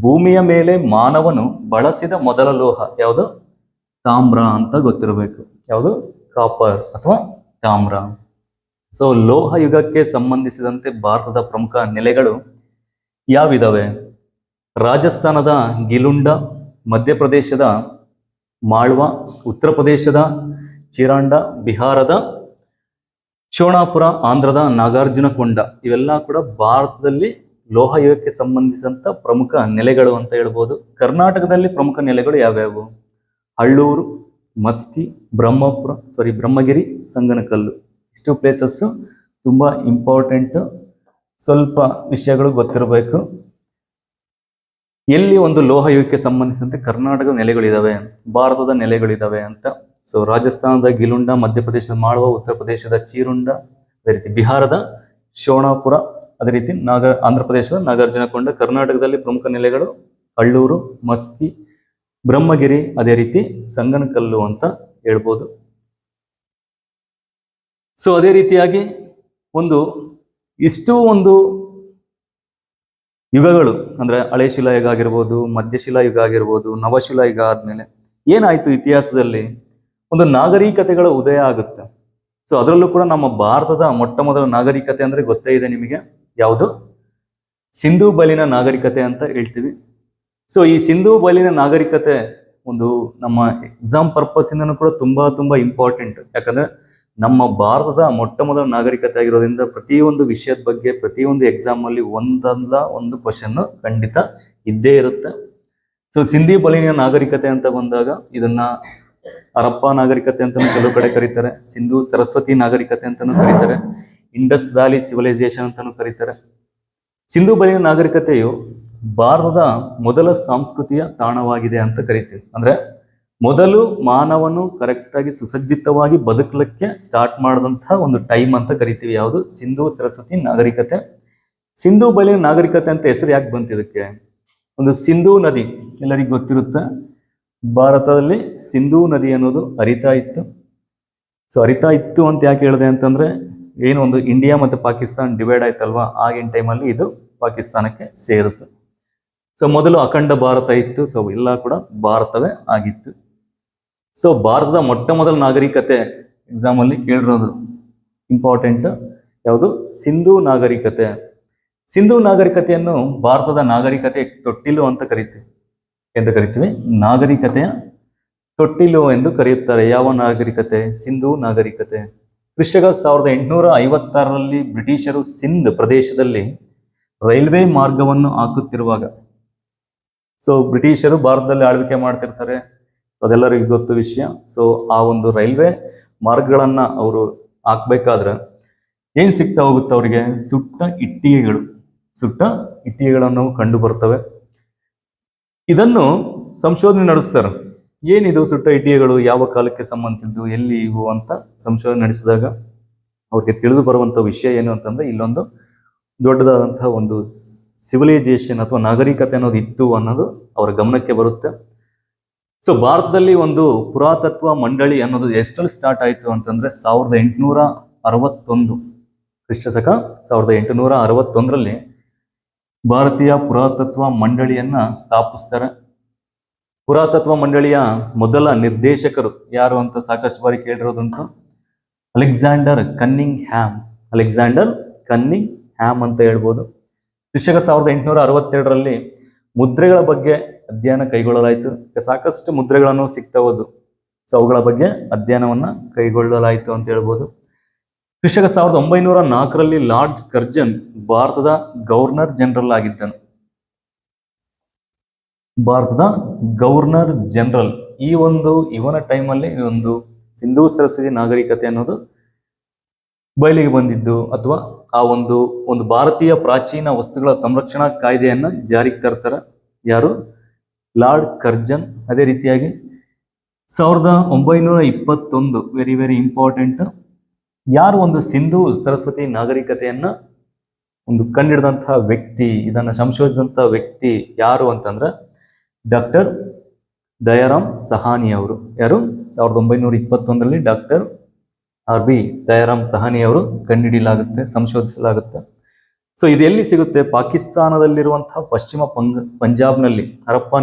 ಭೂಮಿಯ ಮೇಲೆ ಮಾನವನು ಬಳಸಿದ ಮೊದಲ ಲೋಹ ಯಾವುದು? ತಾಮ್ರ ಅಂತ ಗೊತ್ತಿರಬೇಕು. ಯಾವುದು? ಕಾಪರ್ ಅಥವಾ ತಾಮ್ರ. ಸೊ ಲೋಹ ಯುಗಕ್ಕೆ ಸಂಬಂಧಿಸಿದಂತೆ ಭಾರತದ ಪ್ರಮುಖ ನೆಲೆಗಳು ಯಾವಿದಾವೆ? ರಾಜಸ್ಥಾನದ ಗಿಲುಂಡ, ಮಧ್ಯಪ್ರದೇಶದ ಮಾಳ್ವಾ ಉತ್ತರ ಪ್ರದೇಶದ ಚಿರಾಂಡ, ಬಿಹಾರದ ಶೋಣಾಪುರ ಆಂಧ್ರದ ನಾಗಾರ್ಜುನಕೊಂಡ. ಇವೆಲ್ಲ ಕೂಡ ಭಾರತದಲ್ಲಿ ಲೋಹ ಯುಗಕ್ಕೆ ಸಂಬಂಧಿಸಿದಂಥ ಪ್ರಮುಖ ನೆಲೆಗಳು ಅಂತ ಹೇಳ್ಬೋದು. ಕರ್ನಾಟಕದಲ್ಲಿ ಪ್ರಮುಖ ನೆಲೆಗಳು ಯಾವ್ಯಾವು? ಹಳ್ಳೂರು, ಮಸ್ಕಿ, ಬ್ರಹ್ಮಪುರ ಸಾರಿ ಬ್ರಹ್ಮಗಿರಿ, ಸಂಗನಕಲ್ಲು. ಇಷ್ಟು ಪ್ಲೇಸಸ್ಸು ತುಂಬಾ ಇಂಪಾರ್ಟೆಂಟ್ ಸ್ವಲ್ಪ ವಿಷಯಗಳು ಗೊತ್ತಿರಬೇಕು. ಎಲ್ಲಿ ಒಂದು ಲೋಹ ಯುಗಕ್ಕೆ ಸಂಬಂಧಿಸಿದಂತೆ ಕರ್ನಾಟಕದ ನೆಲೆಗಳಿದ್ದಾವೆ ಭಾರತದ ನೆಲೆಗಳಿದ್ದಾವೆ ಅಂತ. ಸೊ ರಾಜಸ್ಥಾನದ ಗಿಲುಂಡ ಮಧ್ಯಪ್ರದೇಶದ ಮಾಳ್ವ, ಉತ್ತರ ಪ್ರದೇಶದ ಚೀರುಂಡ, ಅದೇ ರೀತಿ ಬಿಹಾರದ ಶೋಣಾಪುರ, ಅದೇ ರೀತಿ ನಾಗ, ಆಂಧ್ರ ಪ್ರದೇಶದ ನಾಗಾರ್ಜುನಕೊಂಡ, ಕರ್ನಾಟಕದಲ್ಲಿ ಪ್ರಮುಖ ನೆಲೆಗಳು ಅಳ್ಳೂರು, ಮಸ್ಕಿ, ಬ್ರಹ್ಮಗಿರಿ, ಅದೇ ರೀತಿ ಸಂಗನಕಲ್ಲು ಅಂತ ಹೇಳ್ಬೋದು. ಸೊ ಅದೇ ರೀತಿಯಾಗಿ ಒಂದು ಇಷ್ಟು ಒಂದು ಯುಗಗಳು, ಅಂದ್ರೆ ಹಳೆ ಶಿಲಾಯುಗ ಆಗಿರ್ಬೋದು ಮಧ್ಯಶಿಲಾ ಯುಗ ಆಗಿರ್ಬೋದು ನವಶಿಲಾ ಯುಗ ಆದಮೇಲೆ ಏನಾಯ್ತು ಇತಿಹಾಸದಲ್ಲಿ? ಒಂದು ನಾಗರಿಕತೆಗಳ ಉದಯ ಆಗುತ್ತೆ. ಸೊ ಅದರಲ್ಲೂ ಕೂಡ ನಮ್ಮ ಭಾರತದ ಮೊಟ್ಟ ಮೊದಲ ನಾಗರಿಕತೆ ಅಂದ್ರೆ ಗೊತ್ತೇ ಇದೆ ನಿಮಗೆ? ಯಾವುದು? ಸಿಂಧು ಬಲಿನ ನಾಗರಿಕತೆ ಅಂತ ಹೇಳ್ತೀವಿ. ಸೊ ಈ ಸಿಂಧು ಬಲಿನ ನಾಗರಿಕತೆ ಒಂದು ನಮ್ಮ ಎಕ್ಸಾಮ್ ಪರ್ಪಸ್ ಇಂದನೂ ಕೂಡ ತುಂಬಾ ತುಂಬಾ ಇಂಪಾರ್ಟೆಂಟ್ ಯಾಕಂದ್ರೆ ನಮ್ಮ ಭಾರತದ ಮೊಟ್ಟ ಮೊದಲ ನಾಗರಿಕತೆ ಆಗಿರೋದ್ರಿಂದ ಪ್ರತಿಯೊಂದು ವಿಷಯದ ಬಗ್ಗೆ, ಪ್ರತಿಯೊಂದು ಎಕ್ಸಾಮ್ ಅಲ್ಲಿ ಒಂದಲ್ಲ ಒಂದು ಕ್ವಶನ್ ಖಂಡಿತ ಇದ್ದೇ ಇರುತ್ತೆ. ಸೊ ಸಿಂಧಿ ಬಲಿನಿಯ ನಾಗರಿಕತೆ ಅಂತ ಬಂದಾಗ ಇದನ್ನ ಹರಪ್ಪ ನಾಗರಿಕತೆ ಅಂತಾನೂ ಕೆಲವು ಕಡೆ ಕರೀತಾರೆ, ಸಿಂಧು ಸರಸ್ವತಿ ನಾಗರಿಕತೆ ಅಂತಲೂ ಕರೀತಾರೆ, ಇಂಡಸ್ ವ್ಯಾಲಿ ಸಿವಿಲೈಸೇಷನ್ ಅಂತಾನು ಕರೀತಾರೆ. ಸಿಂಧು ಬಲಿನ ನಾಗರಿಕತೆಯು ಭಾರತದ ಮೊದಲ ಸಾಂಸ್ಕೃತಿಯ ತಾಣವಾಗಿದೆ ಅಂತ ಕರಿತೀವಿ. ಅಂದ್ರೆ ಮೊದಲು ಮಾನವನು ಕರೆಕ್ಟಾಗಿ ಸುಸಜ್ಜಿತವಾಗಿ ಬದುಕಲಿಕ್ಕೆ ಸ್ಟಾರ್ಟ್ ಮಾಡಿದಂಥ ಒಂದು ಟೈಮ್ ಅಂತ ಕರಿತೀವಿ. ಯಾವುದು? ಸಿಂಧು ಸರಸ್ವತಿ ನಾಗರಿಕತೆ. ಸಿಂಧು ಬಯಲಿನ ನಾಗರಿಕತೆ ಅಂತ ಹೆಸರು ಯಾಕೆ ಬಂತು ಇದಕ್ಕೆ? ಒಂದು ಸಿಂಧೂ ನದಿ. ಎಲ್ಲರಿಗೂ ಗೊತ್ತಿರುತ್ತೆ. ಭಾರತದಲ್ಲಿ ಸಿಂಧೂ ನದಿ ಅನ್ನೋದು ಹರಿತಾ ಇತ್ತು. ಸೊ ಹರಿತಾ ಇತ್ತು ಅಂತ ಯಾಕೆ ಹೇಳಿದೆ ಅಂತಂದ್ರೆ, ಏನು ಒಂದು ಇಂಡಿಯಾ ಮತ್ತು ಪಾಕಿಸ್ತಾನ ಡಿವೈಡ್ ಆಯ್ತಲ್ವಾ? ಆಗಿನ ಟೈಮಲ್ಲಿ ಇದು ಪಾಕಿಸ್ತಾನಕ್ಕೆ ಸೇರುತ್ತೆ ಸೊ ಮೊದಲು ಅಖಂಡ ಭಾರತ ಇತ್ತು. ಸೊ ಎಲ್ಲ ಕೂಡ ಭಾರತವೇ ಆಗಿತ್ತು. ಸೊ ಭಾರತದ ಮೊಟ್ಟ ಮೊದಲ ನಾಗರಿಕತೆ ಎಕ್ಸಾಮ್ ಅಲ್ಲಿ ಕೇಳಿರೋದು ಇಂಪಾರ್ಟೆಂಟ್ ಯಾವುದು? ಸಿಂಧೂ ನಾಗರಿಕತೆ. ಸಿಂಧೂ ನಾಗರಿಕತೆಯನ್ನು ಭಾರತದ ನಾಗರಿಕತೆ ತೊಟ್ಟಿಲು ಅಂತ ಕರಿತೀವಿ ಎಂದು ಕರಿತೀವಿ. ನಾಗರಿಕತೆಯ ತೊಟ್ಟಿಲು ಎಂದು ಕರೆಯುತ್ತಾರೆ. ಯಾವ ನಾಗರಿಕತೆ? ಸಿಂಧೂ ನಾಗರಿಕತೆ. ಕೃಷ್ಣಗ ಸಾವಿರದ ಎಂಟುನೂರ ಐವತ್ತಾರರಲ್ಲಿ ಬ್ರಿಟಿಷರು ಸಿಂಧ್ ಪ್ರದೇಶದಲ್ಲಿ ರೈಲ್ವೆ ಮಾರ್ಗವನ್ನು ಹಾಕುತ್ತಿರುವಾಗ. ಸೊ ಬ್ರಿಟಿಷರು ಭಾರತದಲ್ಲಿ ಆಳ್ವಿಕೆ ಮಾಡ್ತಿರ್ತಾರೆ. ಅದೆಲ್ಲರಿಗೂ ಗೊತ್ತು ವಿಷಯ. ಸೊ ಆ ಒಂದು ರೈಲ್ವೆ ಮಾರ್ಗಗಳನ್ನ ಅವರು ಹಾಕ್ಬೇಕಾದ್ರೆ ಏನ್ ಸಿಗ್ತಾ ಹೋಗುತ್ತೆ ಅವರಿಗೆ? ಸುಟ್ಟ ಇಟ್ಟಿಗೆಗಳು. ಸುಟ್ಟ ಇಟ್ಟಿಗೆಗಳನ್ನು ಕಂಡು ಬರ್ತವೆ. ಇದನ್ನು ಸಂಶೋಧನೆ ನಡೆಸ್ತಾರೆ. ಏನಿದು ಸುಟ್ಟ ಇಟ್ಟಿಗೆಗಳು? ಯಾವ ಕಾಲಕ್ಕೆ ಸಂಬಂಧಿಸಿದ್ದು? ಎಲ್ಲಿ ಇವು ಅಂತ ಸಂಶೋಧನೆ ನಡೆಸಿದಾಗ ಅವ್ರಿಗೆ ತಿಳಿದು ಬರುವಂತ ವಿಷಯ ಏನು ಅಂತಂದ್ರೆ ಇಲ್ಲೊಂದು ದೊಡ್ಡದಾದಂತಹ ಒಂದು ಸಿವಿಲೈಸೇಷನ್ ಅಥವಾ ನಾಗರಿಕತೆ ಅನ್ನೋದು ಇತ್ತು ಅನ್ನೋದು ಅವರ ಗಮನಕ್ಕೆ ಬರುತ್ತೆ. ಸೊ ಭಾರತದಲ್ಲಿ ಒಂದು ಪುರಾತತ್ವ ಮಂಡಳಿ ಅನ್ನೋದು ಎಷ್ಟರಲ್ಲಿ ಸ್ಟಾರ್ಟ್ ಆಯಿತು ಅಂತಂದ್ರೆ ಸಾವಿರದ ಎಂಟುನೂರ ಅರವತ್ತೊಂದು ಕ್ರಿಸ್ತಶಕ ಸಾವಿರದ ಎಂಟುನೂರ ಅರವತ್ತೊಂದರಲ್ಲಿ ಭಾರತೀಯ ಪುರಾತತ್ವ ಮಂಡಳಿಯನ್ನ ಸ್ಥಾಪಿಸ್ತಾರೆ. ಪುರಾತತ್ವ ಮಂಡಳಿಯ ಮೊದಲ ನಿರ್ದೇಶಕರು ಯಾರು ಅಂತ ಸಾಕಷ್ಟು ಬಾರಿ ಕೇಳಿರೋದುಂಟು? Alexander Cunningham Alexander Cunningham ಅಂತ ಹೇಳ್ಬೋದು. ಕ್ರಿಸ್ತಕ ಸಾವಿರದ ಎಂಟುನೂರ ಅರವತ್ತೆರಡರಲ್ಲಿ ಮುದ್ರೆಗಳ ಬಗ್ಗೆ ಅಧ್ಯಯನ ಕೈಗೊಳ್ಳಲಾಯಿತು. ಸಾಕಷ್ಟು ಮುದ್ರೆಗಳನ್ನು ಸಿಗ್ತಾವದು ಸೊ ಅವುಗಳ ಬಗ್ಗೆ ಅಧ್ಯಯನವನ್ನು ಕೈಗೊಳ್ಳಲಾಯಿತು ಅಂತ ಹೇಳ್ಬೋದು. ಕೃಷಕ ಸಾವಿರದ ಒಂಬೈನೂರ ನಾಲ್ಕರಲ್ಲಿ ಲಾರ್ಡ್ ಕರ್ಜನ್ ಭಾರತದ ಗವರ್ನರ್ ಜನರಲ್ ಆಗಿದ್ದನು. ಭಾರತದ ಗವರ್ನರ್ ಜನರಲ್. ಈ ಒಂದು, ಇವನ ಟೈಮಲ್ಲಿ ಒಂದು ಸಿಂಧೂ ಸರಸ್ವತಿ ನಾಗರಿಕತೆ ಅನ್ನೋದು ಬಯಲಿಗೆ ಬಂದಿದ್ದು ಅಥವಾ ಆ ಒಂದು ಒಂದು ಭಾರತೀಯ ಪ್ರಾಚೀನ ವಸ್ತುಗಳ ಸಂರಕ್ಷಣಾ ಕಾಯ್ದೆಯನ್ನು ಜಾರಿಗೆ ತರ್ತಾರೆ ಯಾರು? Lord Curzon. ಅದೇ ರೀತಿಯಾಗಿ ಸಾವಿರದ ಒಂಬೈನೂರ ಇಪ್ಪತ್ತೊಂದು ವೆರಿ ವೆರಿ ಇಂಪಾರ್ಟೆಂಟ್ ಯಾರು ಒಂದು ಸಿಂಧು ಸರಸ್ವತಿ ನಾಗರಿಕತೆಯನ್ನ ಒಂದು ಕಂಡಿಡಿದಂತಹ ವ್ಯಕ್ತಿ, ಇದನ್ನು ಸಂಶೋಧಿಸಿದಂಥ ವ್ಯಕ್ತಿ ಯಾರು ಅಂತಂದ್ರೆ ಡಾಕ್ಟರ್ ದಯಾರಾಮ್ ಸಹಾನಿ ಅವರು. ಯಾರು? ಸಾವಿರದ ಒಂಬೈನೂರ ಇಪ್ಪತ್ತೊಂದರಲ್ಲಿ doctor R B Dayaram Sahani ಅವರು ಕಂಡುಹಿಡಿಯಲಾಗುತ್ತೆ, ಸಂಶೋಧಿಸಲಾಗುತ್ತೆ. ಸೊ ಇದೆಲ್ಲಿ ಸಿಗುತ್ತೆ? ಪಾಕಿಸ್ತಾನದಲ್ಲಿರುವಂತಹ ಪಶ್ಚಿಮ ಪಂಗ್, ಪಂಜಾಬ್ನಲ್ಲಿ, ಹರಪ್ಪ